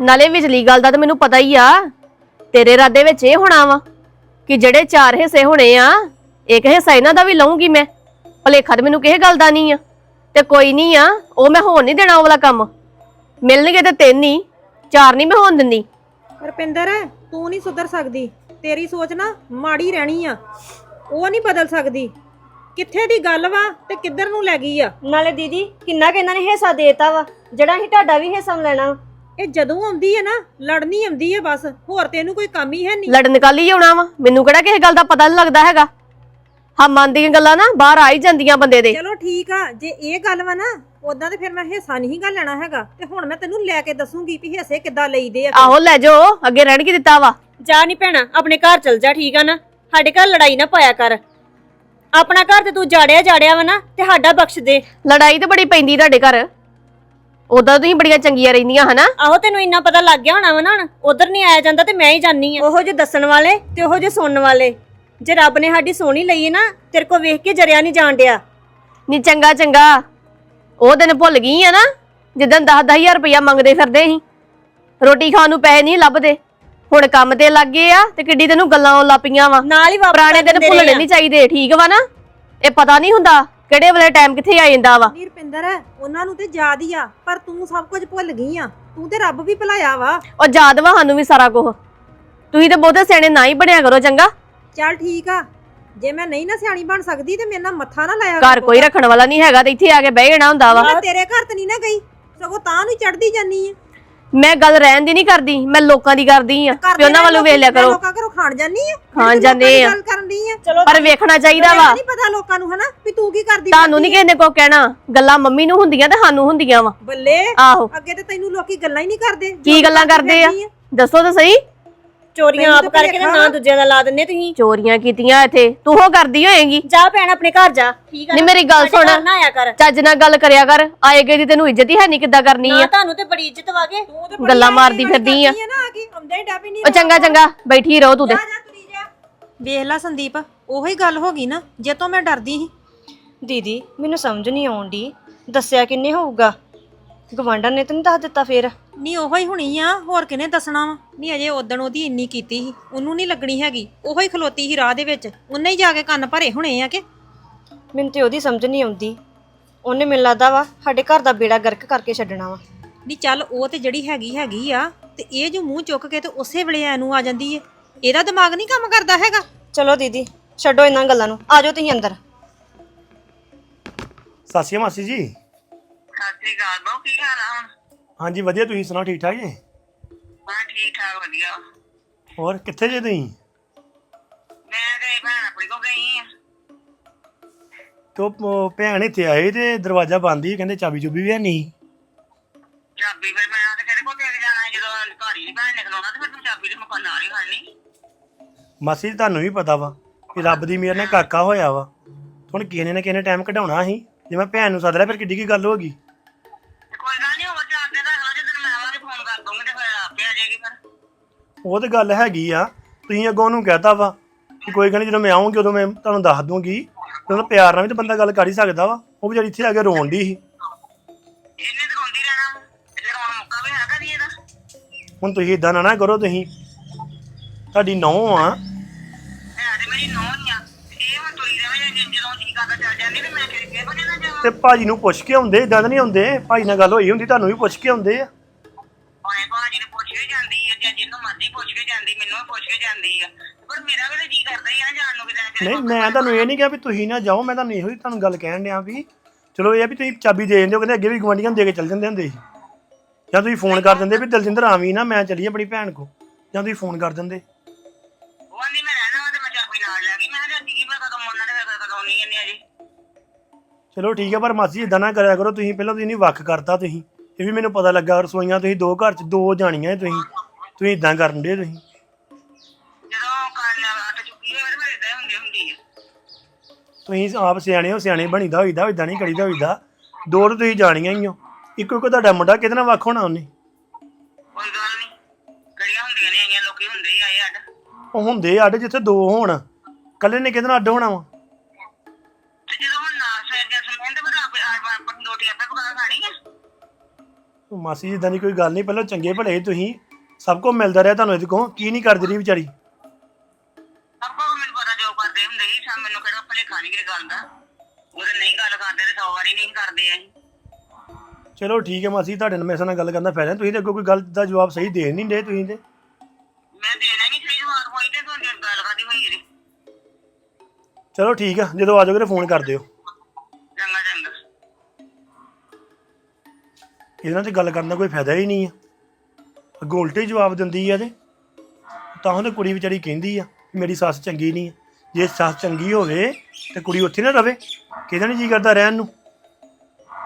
Speaker 4: ਨਾਲੇ ਵਿਚਲੀ ਗੱਲ ਦਾ ਤਾਂ ਮੈਨੂੰ ਪਤਾ ਹੀ ਆ। ਤੇਰੇ ਇਰਾਦੇ ਵਿੱਚ ਇਹ ਹੋਣਾ ਵਾ ਕਿ ਜਿਹੜੇ ਚਾਰ ਹਿੱਸੇ ਹੋਣੇ ਆ ਇੱਕ ਹਿੱਸਾ ਇਹਨਾਂ ਦਾ ਵੀ ਲਵਾਂਗੀ ਮੈਂ। ਭਲੇਖਾ ਤੇ ਮੈਨੂੰ ਕਿਸੇ ਗੱਲ ਦਾ ਨਹੀਂ ਆ। ਤੇ ਕੋਈ ਨਹੀਂ ਆ ਉਹ ਮੈਂ ਹੋਣ ਨਹੀਂ ਦੇਣਾ ਉਹ ਵਾਲਾ ਕੰਮ। ਮਿਲਣਗੇ ਤੇ ਤਿੰਨ ਹੀ ਚਾਰ ਨਹੀਂ ਮੈਂ ਹੋਣ ਦਿੰਦੀ।
Speaker 12: ਰਪਿੰਦਰ ਤੂੰ ਨਹੀਂ ਸੁਧਰ ਸਕਦੀ। ਤੇਰੀ ਸੋਚ ਨਾ ਮਾੜੀ ਰਹਿਣੀ ਆ। ਉਹ ਨਹੀਂ ਬਦਲ ਸਕਦੀ। ਕਿੱਥੇ ਦੀ ਗੱਲ ਵਾ ਤੇ ਕਿੱਧਰ ਨੂੰ ਲੈ ਗਈ ਆ?
Speaker 6: ਨਾਲੇ ਦੀਦੀ ਕਿੰਨਾ ਕਿ ਇਹਨਾਂ ਨੇ ਹਿੱਸਾ ਦੇਤਾ ਵਾ। ਜਿਹੜਾ ਅਸੀਂ ਤੁਹਾਡਾ ਵੀ ਹਿੱਸਾ ਲੈਣਾ।
Speaker 12: ਇਹ ਜਦੋਂ ਆਉਂਦੀ ਹੈ ਨਾ ਲੜਨੀ ਆਉਂਦੀ ਹੈ ਬਸ। ਹੋਰ ਤੇ ਇਹਨੂੰ ਕੋਈ ਕੰਮ ਹੀ ਹੈ ਨਹੀਂ।
Speaker 4: ਲੜਨ ਕੱਲ ਹੀ ਆਉਣਾ ਵਾ? ਮੈਨੂੰ ਕਿਹੜਾ ਕਿਸੇ ਗੱਲ ਦਾ ਪਤਾ ਨਹੀਂ ਲੱਗਦਾ ਹੈਗਾ। ਹਾਂ ਮਨ ਦੀਆਂ ਗੱਲਾਂ ਨਾ ਬਾਹਰ ਆ ਹੀ ਜਾਂਦੀਆਂ ਬੰਦੇ ਦੇ।
Speaker 12: ਚਲੋ ਠੀਕ ਆ ਜੇ ਇਹ ਗੱਲ ਵਾ ਨਾ ਉਦਾਂ ਤੇ ਫਿਰ ਮੈਂ ਹਿੱਸਾ ਨਹੀਂ ਗਾ ਲੈਣਾ ਹੈਗਾ। ਤੇ ਹੁਣ ਮੈਂ ਤੈਨੂੰ ਲੈ ਕੇ ਦੱਸੂਗੀ ਵੀ ਹਿੱਸੇ ਕਿੱਦਾਂ ਲਈਦੇ ਆ
Speaker 4: ਆਹੋ ਲੈ ਜਾਓ ਅੱਗੇ ਰਹਿਣ ਕੀ ਦਿੱਤਾ ਵਾ?
Speaker 6: ਜਾ ਨਹੀਂ ਭੈਣਾ ਆਪਣੇ ਘਰ ਚਲ ਜਾ ਠੀਕ ਆ ਨਾ? ਸਾਡੇ ਘਰ ਲੜਾਈ ਨਾ ਪਾਇਆ ਕਰ। ਆਪਣਾ ਘਰ ਤੇ ਤੂੰ ਜਾੜਿਆ ਜਾੜਿਆ ਵਾ ਨਾ ਤੇ ਸਾਡਾ ਬਖਸ਼ ਦੇ।
Speaker 4: ਲੜਾਈ ਤਾਂ ਬੜੀ ਪੈਂਦੀ ਤੁਹਾਡੇ ਘਰ। ਉਦਾਂ ਤੁਸੀਂ ਬੜੀਆਂ ਚੰਗੀਆਂ ਰਹਿੰਦੀਆਂ ਹਨਾ?
Speaker 6: ਆਹੋ ਤੈਨੂੰ ਇੰਨਾ ਪਤਾ ਲੱਗ ਗਿਆ ਹੋਣਾ ਵਾ ਨਾ ਹੁਣ। ਉਧਰ ਨਹੀਂ ਆਇਆ ਜਾਂਦਾ ਤੇ ਮੈਂ ਹੀ ਜਾਨੀ ਆ। ਉਹੋ ਜੇ ਦੱਸਣ ਵਾਲੇ ਤੇ ਉਹੋ ਜੇ ਸੁਣਨ ਵਾਲੇ। ਜੇ ਰੱਬ ਨੇ ਸਾਡੀ ਸੋਹਣੀ ਲਈ ਹੈ ਨਾ ਤੇਰੇ ਕੋ ਵੇਖ ਕੇ ਜਰਿਆ ਨਹੀਂ ਜਾਣ ਡਿਆ।
Speaker 4: ਨੀ ਚੰਗਾ ਚੰਗਾ। ਉਹ ਦਿਨ ਭੁੱਲ ਗਈ ਆ ਨਾ ਜਿੱਦਣ 10 ਹਜ਼ਾਰ ਰੁਪਇਆ ਮੰਗਦੇ ਫਿਰਦੇ ਸੀ। ਰੋਟੀ ਖਾਣ ਨੂੰ ਪੈਸੇ ਨਹੀਂ ਲੱਭਦੇ। ਹੁਣ ਕੰਮ ਤੇ ਲੱਗ ਗਏ ਆ ਤੇ ਕਿੱਡੀ ਤੈਨੂੰ ਗੱਲਾਂ ਆਉਣ ਲੱਪੀਆਂ ਵਾ।
Speaker 6: ਨਾਲ ਹੀ ਵਾਪਸ
Speaker 4: ਪੁਰਾਣੇ ਦਿਨ ਭੁੱਲਣੇ। ਨਹੀਂ ਚਾਹੀਦੇ ਠੀਕ ਵਾ ਨਾ? ਇਹ ਪਤਾ ਨਹੀਂ ਹੁੰਦਾ ਕਿਹੜੇ ਵੇਲੇ ਟਾਈਮ ਕਿੱਥੇ ਆ ਜਾਂਦਾ ਵਾ।
Speaker 12: ਨੀ ਰਪਿੰਦਰ ਉਹਨਾਂ ਨੂੰ ਤੇ ਯਾਦ ਹੀ ਆ ਪਰ ਤੂੰ ਸਭ ਕੁਝ ਭੁੱਲ ਗਈ ਆ। ਤੂੰ ਤੇ ਰੱਬ ਵੀ ਭੁਲਾਇਆ ਵਾ।
Speaker 4: ਉਹ ਯਾਦ ਵਾ ਸਾਨੂੰ ਵੀ ਸਾਰਾ ਕੁਝ ਤੁਸੀਂ ਤੇ ਬਹੁਤੇ ਸਿਆਣੇ ਨਾ ਹੀ ਬਣਿਆ ਕਰੋ ਚੰਗਾ?
Speaker 12: ਚੱਲ ਠੀਕ ਆ। ਜੇ ਮੈਂ ਨਹੀਂ ਨਾ ਸਿਆਣੀ ਬਣ ਸਕਦੀ ਤੇ ਮੇਰੇ ਨਾਲ ਮੱਥਾ ਨਾ ਲਾਇਆ
Speaker 4: ਘਰ ਕੋਈ ਰੱਖਣ ਵਾਲਾ ਨਹੀਂ ਹੈਗਾ ਤੇ ਇੱਥੇ ਆ ਕੇ ਬਹਿ ਜਾਣਾ ਹੁੰਦਾ ਵਾ।
Speaker 12: ਮੈਂ ਤੇਰੇ ਘਰ ਤੇ ਨਹੀਂ ਨਾ ਗਈ। ਸਗੋਂ ਤਾਂ ਨੂੰ ਚੜਦੀ ਜਾਨੀ ਆ।
Speaker 4: ਮੈਂ ਗੱਲ ਰਹਿਣ ਦੀ ਨਹੀਂ ਕਰਦੀ ਮੈਂ ਲੋਕਾਂ ਦੀ ਕਰਦੀ ਆ। ਵੀ ਉਹਨਾਂ ਵੱਲੋਂ ਵੇਖ ਲਿਆ ਕਰੋ।
Speaker 12: ਲੋਕਾਂ ਘਰੋਂ ਖਾਣ ਜਾਨੀ ਆ।
Speaker 4: ਖਾਣ ਜਾਂਦੇ ਆ।
Speaker 12: ਗੱਲ ਕਰਨ ਦੀ ਆ।
Speaker 6: ਚਲੋ
Speaker 4: ਪਰ ਵੇਖਣਾ ਚਾਹੀਦਾ ਵਾ।
Speaker 12: ਨਹੀਂ ਪਤਾ ਲੋਕਾਂ ਨੂੰ ਹਨਾ ਵੀ ਤੂੰ ਕੀ ਕਰਦੀ
Speaker 4: ਤੁਹਾਨੂੰ ਨਹੀਂ ਕਿਸੇ ਨੇ ਕੋ ਕਹਿਣਾ। ਗੱਲਾਂ ਮੰਮੀ ਨੂੰ ਹੁੰਦੀਆਂ ਤੇ ਸਾਨੂੰ ਹੁੰਦੀਆਂ ਵਾ।
Speaker 12: ਬੱਲੇ
Speaker 4: ਆਹੋ।
Speaker 12: ਅੱਗੇ ਤੇ ਤੈਨੂੰ ਲੋਕੀ ਗੱਲਾਂ ਹੀ ਨਹੀਂ ਕਰਦੇ।
Speaker 4: ਕੀ ਗੱਲਾਂ ਕਰਦੇ ਆ। ਦੱਸੋ ਤਾਂ ਸਹੀ।
Speaker 6: ਚੋਰੀਆਂ ਆਪ ਕਰਕੇ ਨਾ ਦੂਜਿਆਂ ਦਾ ਲਾ ਦਿੰਨੇ ਤੁਸੀਂ।
Speaker 4: ਚੋਰੀਆਂ ਕੀਤੀਆਂ ਇੱਥੇ। ਤੂੰ ਹੋ ਕਰਦੀ ਹੋਏਗੀ।
Speaker 6: ਜਾ ਭੈਣ ਆਪਣੇ ਘਰ ਜਾ। ਠੀਕ ਆ
Speaker 4: ਨਹੀਂ? ਮੇਰੀ ਗੱਲ ਸੁਣ
Speaker 6: ਘਰ ਨਾ ਆਇਆ ਕਰ।
Speaker 4: ਚੱਜ ਨਾਲ ਗੱਲ ਕਰਿਆ ਕਰ। ਆਏ ਗਏ ਦੀ ਤੈਨੂੰ ਇੱਜ਼ਤ ਹੀ ਹੈ ਨਹੀਂ ਕਿੱਦਾਂ ਕਰਨੀ
Speaker 6: ਨਾ
Speaker 4: ਆ।
Speaker 6: ਤੁਹਾਨੂੰ ਤੇ ਬੜੀ ਇੱਜ਼ਤ ਵਾਗੇ
Speaker 12: ਤੂੰ ਤੇ
Speaker 4: ਗੱਲਾਂ ਮਾਰਦੀ ਫਿਰਦੀ ਆ। ਉਹ ਚੰਗਾ ਚੰਗਾ। ਬੈਠੀ ਰਹੋ ਤੂੰ ਤੇ।
Speaker 12: ਵੇਖ ਲੈ ਸੰਦੀਪ ਉਹੀ ਗੱਲ ਹੋ ਗਈ ਨਾ ਜੇ ਤੋਂ ਮੈਂ ਡਰਦੀ ਸੀ।
Speaker 6: ਦੀਦੀ ਮੈਨੂੰ ਸਮਝ ਨਹੀਂ ਆਉਂਦੀ ਦੱਸਿਆ ਕਿੰਨੇ ਹੋਊਗਾ? ਗਵਾਂਢਾਂ ਨੇ ਤੈਨੂੰ ਦੱਸ ਦਿੱਤਾ ਫੇਰ?
Speaker 12: ਨਹੀਂ ਉਹੋ ਹੀ ਹੁਣੀ ਆ। ਹੋਰ ਕਿਨੇ ਦੱਸਣਾ ਵਾ? ਨਹੀਂ ਅਜੇ ਉਦਣ ਉਹਦੀ ਇੰਨੀ ਕੀਤੀ ਸੀ। ਉਹਨੂੰ ਨਹੀਂ ਲੱਗਣੀ ਹੈਗੀ। ਉਹੋ ਹੀ ਖਲੋਤੀ ਸੀ ਰਾਹ ਦੇ ਵਿੱਚ। ਉਹਨੇ ਹੀ ਜਾ ਕੇ ਕੰਨ ਭਰੇ ਹੋਣੇ ਆ ਕਿ?
Speaker 6: ਮੈਨੂੰ ਤੇ ਉਹਦੀ ਸਮਝ ਨਹੀਂ ਆਉਂਦੀ। ਉਹਨੇ ਮੈਨੂੰ ਲੱਗਦਾ ਵਾ ਸਾਡੇ ਘਰ ਦਾ ਬੇੜਾ ਗਰਕ ਕਰਕੇ ਛੱਡਣਾ ਵਾ।
Speaker 12: ਨਹੀਂ ਚੱਲ ਉਹ ਤੇ ਜਿਹੜੀ ਹੈਗੀ ਹੈਗੀ ਆ। ਤੇ ਇਹ ਜੋ ਮੂੰਹ ਚੁੱਕ ਕੇ ਤੇ ਉਸੇ ਵੇਲੇ ਐ ਨੂੰ ਆ ਜਾਂਦੀ ਏ। ਇਹਦਾ ਦਿਮਾਗ ਨਹੀਂ ਕੰਮ ਕਰਦਾ ਹੈਗਾ?
Speaker 6: ਚਲੋ ਦੀਦੀ ਛੱਡੋ ਇਹਨਾਂ ਗੱਲਾਂ ਨੂੰ। ਆਜੋ ਤੁਸੀਂ ਅੰਦਰ।
Speaker 2: ਸਤਿ ਸ਼੍ਰੀ ਅਕਾਲ ਮਾਸੀ ਜੀ।
Speaker 13: ਸ੍ਰੀ ਅਕਾਲ ਬਹੁ ਕੀ ਹਾਲ ਆ?
Speaker 2: ਹਾਂਜੀ ਵਧੀਆ ਤੁਸੀਂ ਸੁਣਾਓ ਠੀਕ ਠਾਕ ਜੀ?
Speaker 13: ਹਾਂ ਠੀਕ ਠਾਕ ਵਧੀਆ।
Speaker 2: ਹੋਰ ਕਿੱਥੇ ਜੇ ਤੁਸੀਂ?
Speaker 13: ਮੈਂ ਤੇ ਭੈਣ ਆਪਣੀ ਕੋ ਗਈ ਆ।
Speaker 2: ਤੇ ਉਹ ਭੈਣ ਇੱਥੇ ਆਏ ਤੇ ਦਰਵਾਜ਼ਾ ਬੰਦ ਹੀ ਕਹਿੰਦੇ ਚਾਬੀ ਚੁਬੀ ਵੀ ਹੈ ਨਹੀਂ।
Speaker 13: ਚਾਬੀ ਫਿਰ ਮੈਂ ਤੇ ਕਿਹੜੇ ਕੋ ਦੇ ਕੇ ਜਾਣਾ ਸੀ ਜਦੋਂ ਘਰ ਹੀ ਨੀ ਭੈਣ ਨੇ ਖਲੋਣਾ ਤੇ ਫਿਰ ਤੂੰ ਚਾਬੀ ਤੇ ਮਕਾਨ ਨਾਲ ਹੀ ਖੜਨੀ
Speaker 2: ਮਾਸੀ ਜੀ ਤੁਹਾਨੂੰ ਵੀ ਪਤਾ ਵਾ ਕਿ ਰੱਬ ਦੀ ਮਿਹਰ ਨਾਲ ਕਾਕਾ ਹੋਇਆ ਵਾ। ਹੁਣ ਕਿਸੇ ਨੇ ਕਿਹਨੇ ਟਾਈਮ ਕਢਾਉਣਾ ਸੀ। ਜੇ ਮੈਂ ਭੈਣ ਨੂੰ ਸੱਦ ਲਿਆ ਫਿਰ ਕਿੱਡੀ ਕੀ ਗੱਲ ਹੋ ਗਈ? ਉਹ ਤੇ ਗੱਲ ਹੈਗੀ ਆ ਤੁਸੀਂ ਅੱਗੋਂ ਉਹਨੂੰ ਕਹਿਤਾ ਵਾ ਕਿ ਕੋਈ ਗੱਲ ਨਹੀਂ ਜਦੋਂ ਮੈਂ ਆਉਂਗੀ ਉਦੋਂ ਮੈਂ ਤੁਹਾਨੂੰ ਦੱਸ ਦੂੰਗੀ। ਤੇ ਉਹਨੂੰ ਪਿਆਰ ਨਾਲ ਵੀ ਤਾਂ ਬੰਦਾ ਗੱਲ ਕਰ ਹੀ ਸਕਦਾ ਵਾ ਉਹ ਵਿਚਾਰੀ ਇੱਥੇ ਆ ਕੇ ਰੋਣ ਦੀ ਸੀ।
Speaker 13: ਇਹਨੇ ਤਾਂ ਰੋਂਦੀ ਰਹਿਣਾ ਵਾ। ਤੇ ਫਿਰ ਹੁਣ ਮੌਕਾ ਵੀ ਹੈਗਾ ਨਹੀਂ ਇਹਦਾ।
Speaker 2: ਹੁਣ ਤੁਸੀਂ ਇਦਾਂ ਨਾ ਨਾ ਕਰੋ ਤੁਸੀਂ। ਤੁਹਾਡੀ ਨੌਂ ਆ।
Speaker 13: ਹੈ ਤੇ ਮੇਰੀ ਨੌਂ ਹੀ ਆ। ਤੇ ਇਹ ਹੁਣ ਤੁਰੀ ਰਵੇ ਜੇ ਜਦੋਂ ਜੀ ਕਰਦਾ ਚੱਲ ਜਾਂਦੀ ਤੇ ਮੈਂ ਫਿਰ ਕਿਹੋ ਜਿਹੇ ਨਾਲ ਜਾਵਾਂ।
Speaker 2: ਤੇ ਭਾਜੀ ਨੂੰ ਪੁੱਛ ਕੇ ਆਉਂਦੇ ਇਦਾਂ ਤਾਂ ਨਹੀਂ ਆਉਂਦੇ। ਭਾਜੀ ਨਾਲ ਗੱਲ ਹੋਈ ਹੁੰਦੀ ਤੁਹਾਨੂੰ ਵੀ ਪੁੱਛ ਕੇ ਆਉਂਦੇ ਆ। ਨਹੀਂ ਮੈਂ ਤੁਹਾਨੂੰ ਇਹ ਨਹੀਂ ਕਿਹਾ ਵੀ ਤੁਸੀਂ ਨਾ ਜਾਓ ਮੈਂ ਤੁਹਾਨੂੰ ਇਹੋ ਹੀ ਤੁਹਾਨੂੰ ਗੱਲ ਕਹਿਣ ਡਿਆ ਵੀ ਚਲੋ ਇਹ ਆ ਵੀ ਤੁਸੀਂ ਚਾਬੀ ਦੇ ਦਿੰਦੇ ਹੋ ਕਹਿੰਦੇ ਅੱਗੇ ਵੀ ਗਵਾਂਢੀਆਂ ਨੂੰ ਦੇ ਕੇ ਚੱਲ ਜਾਂਦੇ ਹੁੰਦੇ ਸੀ। ਜਾਂ ਤੁਸੀਂ ਫੋਨ ਕਰ ਦਿੰਦੇ ਵੀ ਦਲਜਿੰਦਰ ਆਵੀਂ ਨਾ ਮੈਂ ਚੱਲੀ ਆਪਣੀ ਭੈਣ ਕੋ ਜਾਂ ਤੁਸੀਂ ਫੋਨ ਕਰ ਦਿੰਦੇ।
Speaker 13: ਉਹ ਆਂਦੀ ਮੈਂ ਰਹਿਣਾ ਵਾ ਤੇ ਮੈਂ ਚਾਬੀ ਨਾਲ ਲੈ ਗਈ ਮੈਂ ਕਿਹਾ ਜੀ ਮੈਂ ਕਦੋਂ ਮੁੰਨਾ ਤੇ ਫਿਰ ਕਦੋਂ ਨਹੀਂ ਇੰਨੇ ਅਜੇ।
Speaker 2: ਚਲੋ ਠੀਕ ਹੈ ਪਰ ਮਾਸੀ ਇਦਾਂ ਨਾ ਕਰਿਆ ਕਰੋ ਤੁਸੀਂ ਪਹਿਲਾਂ ਤੁਸੀਂ ਨਹੀਂ ਵੱਖ ਕਰਤਾ ਤੁਸੀਂ। ਇਹ ਵੀ ਮੈਨੂੰ ਪਤਾ ਲੱਗਾ ਰਸੋਈਆਂ ਤੁਸੀਂ ਦੋ ਘਰ ਚ ਦੋ ਜਾਣੀਆਂ ਤੁਸੀਂ। ਤੁਸੀਂ ਇਦਾਂ ਕਰਨ ਦੇ ਤੁਸੀਂ। ਤੁਸੀਂ ਆਪ ਸਿਆਣੇ ਹੋ ਸਿਆਣੇ ਬਣੀਦਾ ਹੋਈਦਾ ਇਦਾਂ ਨਹੀਂ ਕਰੀਦਾ ਹੋਈਦਾ। ਦੋ ਤਾਂ ਤੁਸੀਂ ਜਾਣੀਆਂ ਹੀ ਹੋ। ਇੱਕੋ ਇੱਕੋ ਤੁਹਾਡਾ ਮੁੰਡਾ ਕਿਹਦੇ ਨਾਲ ਵੱਖ ਹੋਣਾ ਉਹਨੇ?
Speaker 13: ਕੋਈ ਗੱਲ ਨਹੀਂ। ਕਿਹੜੀਆਂ ਹੁੰਦੀਆਂ ਨੇ ਆਈਆਂ ਲੋਕੀ ਹੁੰਦੇ ਹੀ ਆਏ ਅੱਡ।
Speaker 2: ਉਹ ਹੁੰਦੇ ਅੱਡ ਜਿੱਥੇ ਦੋ ਹੋਣ। ਕੱਲੇ ਨੇ ਕਿਹਦੇ ਨਾਲ ਅੱਡ ਹੋਣਾ ਵਾ?
Speaker 13: ਤੇ ਜਦੋਂ ਹੁਣ ਨਾਲ ਸੈਰ ਦੇ ਸਮੇਂ ਤੇ ਫਿਰ ਆਪੇ ਆਪ- ਆਪਣੀ ਰੋਟੀ ਆਪੇ ਪਕਾ ਖਾਣੀ ਆ।
Speaker 2: ਉਹ ਮਾਸੀ ਜਿੱਦਾਂ ਦੀ ਕੋਈ ਗੱਲ ਨਹੀਂ ਪਹਿਲਾਂ ਚੰਗੇ ਭਲੇ ਸੀ ਤੁਸੀਂ। ਸਭ ਕੁਝ ਮਿਲਦਾ ਰਿਹਾ ਤੁਹਾਨੂੰ ਇਹਦੇ ਕੋਲ। ਕੀ ਨਹੀਂ ਕਰਦੀ ਰਹੀ ਵਿਚਾਰੀ? ਚਲੋ ਠੀਕ ਹੈ ਮਾਸੀ ਤੁਹਾਡੇ ਨਾਲ ਮੇਰੇ ਨਾਲ ਗੱਲ ਕਰਨਾ ਫਾਇਦਾ ਤੁਸੀਂ ਤੇ ਅੱਗੋਂ ਕੋਈ ਗੱਲ ਦਾ ਜਵਾਬ ਸਹੀ ਦੇ ਨਹੀਂ ਦੇ ਤੁਸੀਂ ਤੇ।
Speaker 13: ਮੈਂ ਦੇਣਾ ਨਹੀਂ ਸਹੀ ਜਵਾਬ ਹੋਈ ਤੇ ਤੁਹਾਡੀ ਗੱਲ ਕਾਦੀ ਹੋਈ
Speaker 2: ਚਲੋ ਠੀਕ ਆ ਜਦੋਂ ਆ ਜਾਓਗੇ ਤਾਂ ਫੋਨ ਕਰ ਦਿਓ।
Speaker 13: ਚੰਗਾ ਚੰਗਾ।
Speaker 2: ਇਹਦੇ ਨਾਲ ਤੇ ਗੱਲ ਕਰਨ ਦਾ ਕੋਈ ਫਾਇਦਾ ਹੀ ਨਹੀਂ ਆ। ਅੱਗੋਂ ਉਲਟੇ ਹੀ ਜਵਾਬ ਦਿੰਦੀ ਆ ਤੇ ਤਾਂ ਉਹ ਤੇ ਕੁੜੀ ਵਿਚਾਰੀ ਕਹਿੰਦੀ ਆ ਮੇਰੀ ਸੱਸ ਚੰਗੀ ਨਹੀਂ ਆ। ਜੇ ਸੱਸ ਚੰਗੀ ਹੋਵੇ ਤੇ ਕੁੜੀ ਉੱਥੇ ਨਾ ਰਵੇ ਕਿਹਦਾ ਨਹੀਂ ਜੀ ਕਰਦਾ ਰਹਿਣ ਨੂੰ।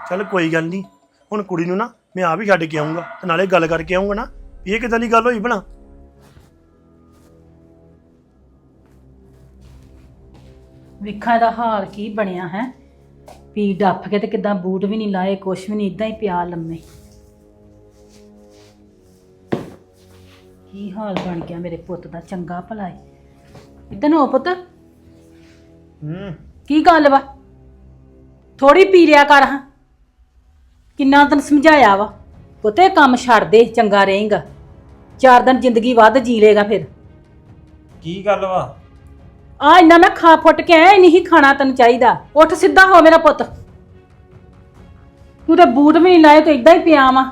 Speaker 2: ਚੱਲ ਕੋਈ ਗੱਲ ਨਹੀਂ। ਹੁਣ ਕੁੜੀ ਨੂੰ ਨਾ ਮੈਂ ਆਪ ਹੀ ਛੱਡ ਕੇ ਆਉਂਗਾ ਤੇ ਨਾਲੇ ਗੱਲ ਕਰਕੇ ਆਉਂਗਾ ਨਾ ਵੀ ਇਹ ਕਿਦਾਂ ਦੀ ਗੱਲ ਹੋਈ ਭਲਾ?
Speaker 14: ਵੇਖਾਂ ਦਾ ਹਾਲ ਕੀ ਬਣਿਆ ਹੈ। ਪੀ ਡੱਫ ਕੇ ਤੇ ਕਿਦਾਂ ਬੂਟ ਵੀ ਨਹੀਂ ਲਾਏ ਕੁਛ ਵੀ ਨਹੀਂ ਇਦਾਂ ਹੀ ਪਿਆ ਲੰਮੇ। ਕੀ ਹਾਲ ਬਣ ਗਿਆ ਮੇਰੇ ਪੁੱਤ ਦਾ ਚੰਗਾ ਭਲਾ ਹੈ ਇਦਾਂ ਹੋ ਪੁੱਤ।
Speaker 2: ਹੂੰ।
Speaker 14: ਕੀ ਗੱਲ ਵਾ? ਥੋੜੀ ਪੀ ਲਿਆ ਕਰ ਹਾਂ। ਕਿੰਨਾ ਤੈਨੂੰ ਸਮਝਾਇਆ ਵਾ? ਪੁੱਤੇ ਕੰਮ ਛੱਡ ਦੇ ਚੰਗਾ ਰਹੇਗਾ। ਚਾਰ ਦਿਨ ਜ਼ਿੰਦਗੀ ਵੱਧ ਜੀ ਲੇਗਾ ਫਿਰ।
Speaker 15: ਕੀ ਗੱਲ ਵਾ?
Speaker 14: ਆ ਇੰਨਾ ਮੈਂ ਖਾ ਫੁੱਟ ਕੇ ਆਇਆ ਨਹੀਂ ਖਾਣਾ ਤੈਨੂੰ ਚਾਹੀਦਾ। ਉੱਠ ਸਿੱਧਾ ਹੋ ਮੇਰਾ ਪੁੱਤ। ਤੂੰ ਤੇ ਬੂਟ ਵੀ ਨਹੀਂ ਲਾਏ ਤੂੰ ਇਦਾਂ ਹੀ ਪਿਆ ਵਾ।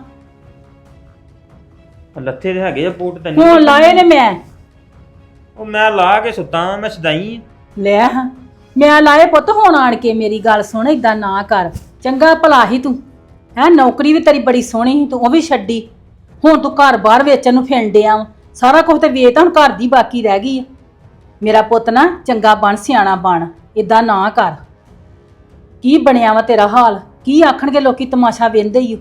Speaker 15: ਲੱਥੇ ਦੇ ਹੈਗੇ ਆ ਬੂਟ ਤੈਨੂੰ।
Speaker 14: ਹੁਣ ਲਾਏ ਨੇ ਮੈਂ।
Speaker 15: ਉਹ ਮੈਂ ਲਾ ਕੇ ਸੁੱਤਾ ਵਾਂ, ਮੈਂ ਸਦਾਈ
Speaker 14: ਲੈ ਹਾਂ ਮੈਂ ਲਾਏ ਪੁੱਤ ਹੁਣ ਆਣ ਕੇ ਮੇਰੀ ਗੱਲ ਸੁਣ ਇਦਾਂ ਨਾ ਕਰ। ਚੰਗਾ ਭਲਾ ਹੀ ਤੂੰ। ਹੈ, ਨੌਕਰੀ ਵੀ ਤੇਰੀ ਬੜੀ ਸੋਹਣੀ ਸੀ, ਤੂੰ ਉਹ ਵੀ ਛੱਡੀ। ਹੁਣ ਤੂੰ ਘਰ ਬਾਹਰ ਵੇਚਣ ਨੂੰ ਫਿੰਡਿਆ ਵਾ ਸਾਰਾ ਕੁਝ ਤੇ ਵੇਚ ਤਾਂ ਹੁਣ ਘਰ ਦੀ ਬਾਕੀ ਰਹਿ ਗਈ ਆ। ਮੇਰਾ ਪੁੱਤ ਨਾ ਚੰਗਾ ਬਣ, ਸਿਆਣਾ ਬਣ ਇਦਾਂ ਨਾ ਕਰ। ਕੀ ਬਣਿਆ ਵਾ ਤੇਰਾ ਹਾਲ? ਕੀ ਆਖਣਗੇ ਲੋਕੀ ਤਮਾਸ਼ਾ ਵੇਂਦੇ ਹੀ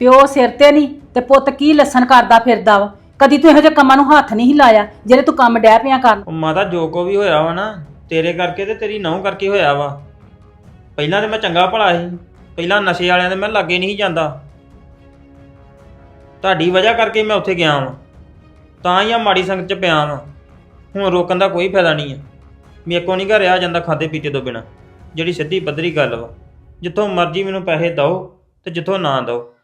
Speaker 14: ਪਿਓ ਸਿਰ ਤੇ ਨਹੀਂ ਤੇ ਪੁੱਤ ਕੀ ਲਸਣ ਕਰਦਾ ਫਿਰਦਾ ਵਾ? ਕਦੀ ਤੂੰ ਇਹੋ ਜਿਹੇ ਕੰਮਾਂ ਨੂੰ ਹੱਥ ਨਹੀਂ ਲਾਇਆ, ਜਿਹੜੇ ਤੂੰ ਕੰਮ ਡਹਿ ਪਿਆ ਕਰਨ।
Speaker 15: ਉਹ ਮਾਤਾ ਜੋ ਕੋ ਵੀ ਹੋਇਆ ਵਾ ਨਾ, ਤੇਰੇ ਕਰਕੇ ਤੇ ਤੇਰੀ ਨਹੁੰ ਕਰਕੇ ਹੋਇਆ ਵਾ। ਪਹਿਲਾਂ ਤੇ ਮੈਂ ਚੰਗਾ ਭਲਾ ਸੀ। ਪਹਿਲਾਂ ਨਸ਼ੇ ਵਾਲਿਆਂ ਦੇ ਮੈਂ ਲਾਗੇ ਨਹੀਂ ਜਾਂਦਾ। ਤੁਹਾਡੀ ਵਜ੍ਹਾ ਕਰਕੇ ਮੈਂ ਉੱਥੇ ਗਿਆ ਵਾਂ। ਤਾਂ ਹੀ ਆ ਮਾੜੀ ਸੰਗਤ ਚ ਪਿਆ ਵਾਂ। ਹੁਣ ਰੋਕਣ ਦਾ ਕੋਈ ਫਾਇਦਾ ਨਹੀਂ ਆ। ਮੇਰੇ ਕੋ ਨਹੀਂ ਘਰ ਆ ਜਾਂਦਾ ਖਾਦੇ ਪੀਤੇ ਤੋਂ ਬਿਨਾ। ਜਿਹੜੀ ਸਿੱਧੀ ਪੱਧਰੀ ਗੱਲ ਵਾ। ਜਿੱਥੋਂ ਮਰਜ਼ੀ ਮੈਨੂੰ ਪੈਸੇ ਦਿਓ ਤੇ ਜਿੱਥੋਂ ਨਾ ਦਿਓ।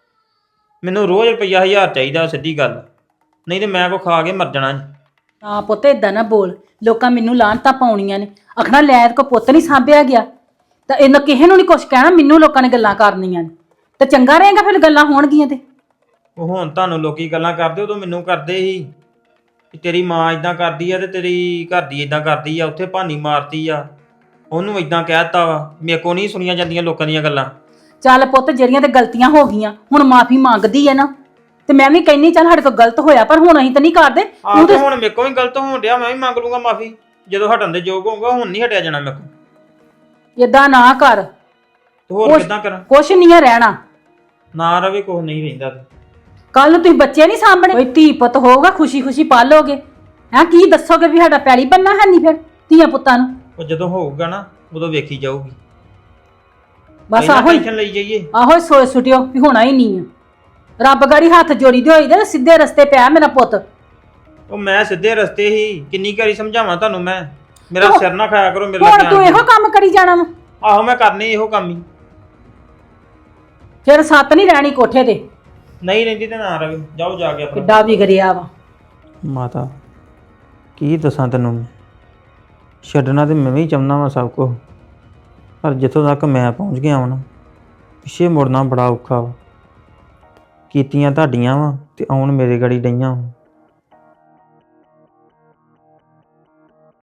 Speaker 15: ਮੈਨੂੰ ਰੋਜ਼ ਰੁਪਈਆ ਹਜ਼ਾਰ ਚਾਹੀਦਾ ਸਿੱਧੀ ਗੱਲ। ਨਹੀਂ ਤੇ ਮੈਂ ਕੋ ਖਾ ਕੇ ਮਰ ਜਾਣਾ ਜੀ।
Speaker 14: ਆ ਪੁੱਤ, ਏਦਾਂ ਨਾ ਬੋਲ। ਲੋਕਾਂ ਮੈਨੂੰ ਲਾਹਨਤਾਂ ਪਾਉਣੀਆਂ ਨੇ। ਆਖਣਾ ਲੈ ਕੋ ਪੁੱਤ ਨਹੀਂ ਸਾਂਭਿਆ ਗਿਆ। ਤਾਂ ਇਹਨਾਂ ਕਿਸੇ ਨੂੰ ਨਹੀਂ ਕੁਝ ਕਹਿਣਾ ਮੈਨੂੰ ਲੋਕਾਂ ਨੇ ਗੱਲਾਂ ਕਰਨੀਆਂ ਨੇ। ਤੇ ਚੰਗਾ ਰਹੇਗਾ ਫਿਰ ਗੱਲਾਂ ਹੋਣਗੀਆਂ ਤੇ।
Speaker 15: ਉਹ ਹੁਣ ਤੁਹਾਨੂੰ ਲੋਕੀ ਗੱਲਾਂ ਕਰਦੇ ਉਦੋਂ ਮੈਨੂੰ ਕਰਦੇ ਸੀ ਕਿ ਤੇਰੀ ਮਾਂ ਇਦਾਂ ਕਰਦੀ ਆ ਤੇ ਤੇਰੀ ਘਰ ਦੀ ਇਦਾਂ ਕਰਦੀ ਆ ਉੱਥੇ ਭਾਨੀ ਮਾਰਤੀ ਆ। ਉਹਨੂੰ ਇਦਾਂ ਕਹਿਤਾ ਵਾ ਮੇਰੇ ਕੋ ਨਹੀਂ ਸੁਣੀਆਂ ਜਾਂਦੀਆਂ ਲੋਕਾਂ ਦੀਆਂ ਗੱਲਾਂ।
Speaker 14: ਚੱਲ ਪੁੱਤ ਜਿਹੜੀਆਂ ਤੇ ਗਲਤੀਆਂ ਹੋ ਗਈਆਂ ਹੁਣ ਮਾਫੀ ਮੰਗਦੀ ਹੈ ਨਾ। ਤੇ ਮੈਂ ਵੀ ਕਹਿੰਨੀ ਚੱਲ ਸਾਡੇ ਕੋਲ ਗਲਤ ਹੋਇਆ ਪਰ ਹੁਣ ਅਸੀਂ ਤਾਂ ਨਹੀਂ ਕਰਦੇ।
Speaker 15: ਆਹ
Speaker 14: ਤੂੰ
Speaker 15: ਤੇ
Speaker 14: ਤੇ
Speaker 15: ਹੁਣ ਮੇਰੇ ਕੋ ਵੀ ਗਲਤ ਹੋਣ ਡਿਆ ਮੈਂ ਵੀ ਮੰਗ ਲੂੰਗਾ ਮਾਫੀ। ਜਦੋਂ ਹਟਣ ਦੇ ਯੋਗ ਹੋਊਗਾ ਹੁਣ ਨਹੀਂ ਹਟਿਆ ਜਾਣਾ ਮੇਰੇ ਕੋ
Speaker 14: ਏਦਾਂ ਨਾ ਕਰ।
Speaker 15: ਤੇ ਹੋਰ
Speaker 14: ਕੁਛ-
Speaker 15: ਕਿਦਾਂ ਕਰਾਂ?
Speaker 14: ਕੁਛ ਨਹੀਂ ਹੈ ਰਹਿਣਾ।
Speaker 15: ਨਾ ਰਵੇ ਕੁਛ ਨਹੀਂ ਰਹਿੰਦਾ ਤੇ।
Speaker 14: ਕੱਲ ਨੂੰ ਤੁਸੀਂ ਬੱਚੇ ਨਹੀਂ ਸਾਂਭਣੇ? ਕੋਈ ਧੀ ਪੁੱਤ ਹੋਊਗਾ ਖੁਸ਼ੀ ਖੁਸ਼ੀ ਪਾਲੋਗੇ। ਹੈਂ ਕੀ ਦੱਸੋਗੇ ਵੀ ਸਾਡਾ ਪੈਲੀ ਬੰਨਾ ਹੈ ਨਹੀਂ ਫਿਰ ਧੀਆਂ ਪੁੱਤਾਂ ਨੂੰ?
Speaker 15: ਉਹ ਜਦੋਂ ਹੋਊਗਾ ਨਾ ਉਦੋਂ ਵੇਖੀ ਜਾਊਗੀ।
Speaker 14: ਬਸ ਆਹੋ ਹੀ
Speaker 15: ਟੈਨਸ਼ਨ ਲਈ ਜਾਈਏ।
Speaker 14: ਆਹੋ ਹੀ ਸੋਚ ਸੁਟਿਓ ਵੀ ਹੋਣਾ ਹੀ ਨਹੀਂ ਆ। ਰੱਬ ਗਾੜੀ ਹੱਥ ਜੋੜੀ ਦੇ ਹੋਈ ਦੇ ਸਿੱਧੇ ਰਸਤੇ ਪਿਆ ਮੇਰਾ ਪੁੱਤ।
Speaker 15: ਉਹ ਮੈਂ ਸਿੱਧੇ ਰਸਤੇ ਹੀ ਕਿੰਨੀ ਵਾਰੀ ਸਮਝਾਵਾਂ ਤੁਹਾਨੂੰ ਮੈਂ? ਮੇਰਾ ਸਿਰ ਨਾ ਖਾਇਆ ਕਰੋ ਮੇਰੇ
Speaker 14: ਹੁਣ
Speaker 15: ਨਾਲ
Speaker 14: ਤੂੰ ਇਹੋ ਕੰਮ ਕਰੀ ਜਾਣਾ ਵਾ।
Speaker 15: ਆਹੋ ਮੈਂ ਕਰਨੀ ਇਹੋ ਕੰਮ ਹੀ।
Speaker 14: ਫਿਰ ਸੱਤ ਨਹੀਂ ਰਹਿਣੀ ਕੋਠੇ ਤੇ।
Speaker 15: ਨਹੀਂ ਰਹਿੰਦੀ ਤੇ ਨਾ ਰਵੇ। ਜਾਓ ਜਾ ਕੇ ਆਪਣਾ।
Speaker 14: ਕਿੱਡਾ ਵਿਗੜਿਆ ਵਾ।
Speaker 15: ਮਾਤਾ ਕੀ ਦੱਸਾਂ ਤੈਨੂੰ ਛੱਡਣਾ ਤੇ ਮੈਂ ਵੀ ਚਾਹੁੰਦਾ ਵਾਂ ਸਭ ਕੁਝ ਪਰ ਜਿੱਥੋਂ ਤੱਕ ਮੈਂ ਪਹੁੰਚ ਗਿਆ ਹਾਂ ਨਾ ਪਿੱਛੇ ਮੁੜਨਾ ਬੜਾ ਔਖਾ ਵਾ। ਕੀਤੀਆਂ ਤੁਹਾਡੀਆਂ ਵਾ ਤੇ ਆਉਣ ਮੇਰੇ ਗੜੀ ਡਈਆਂ ਵਾਂ।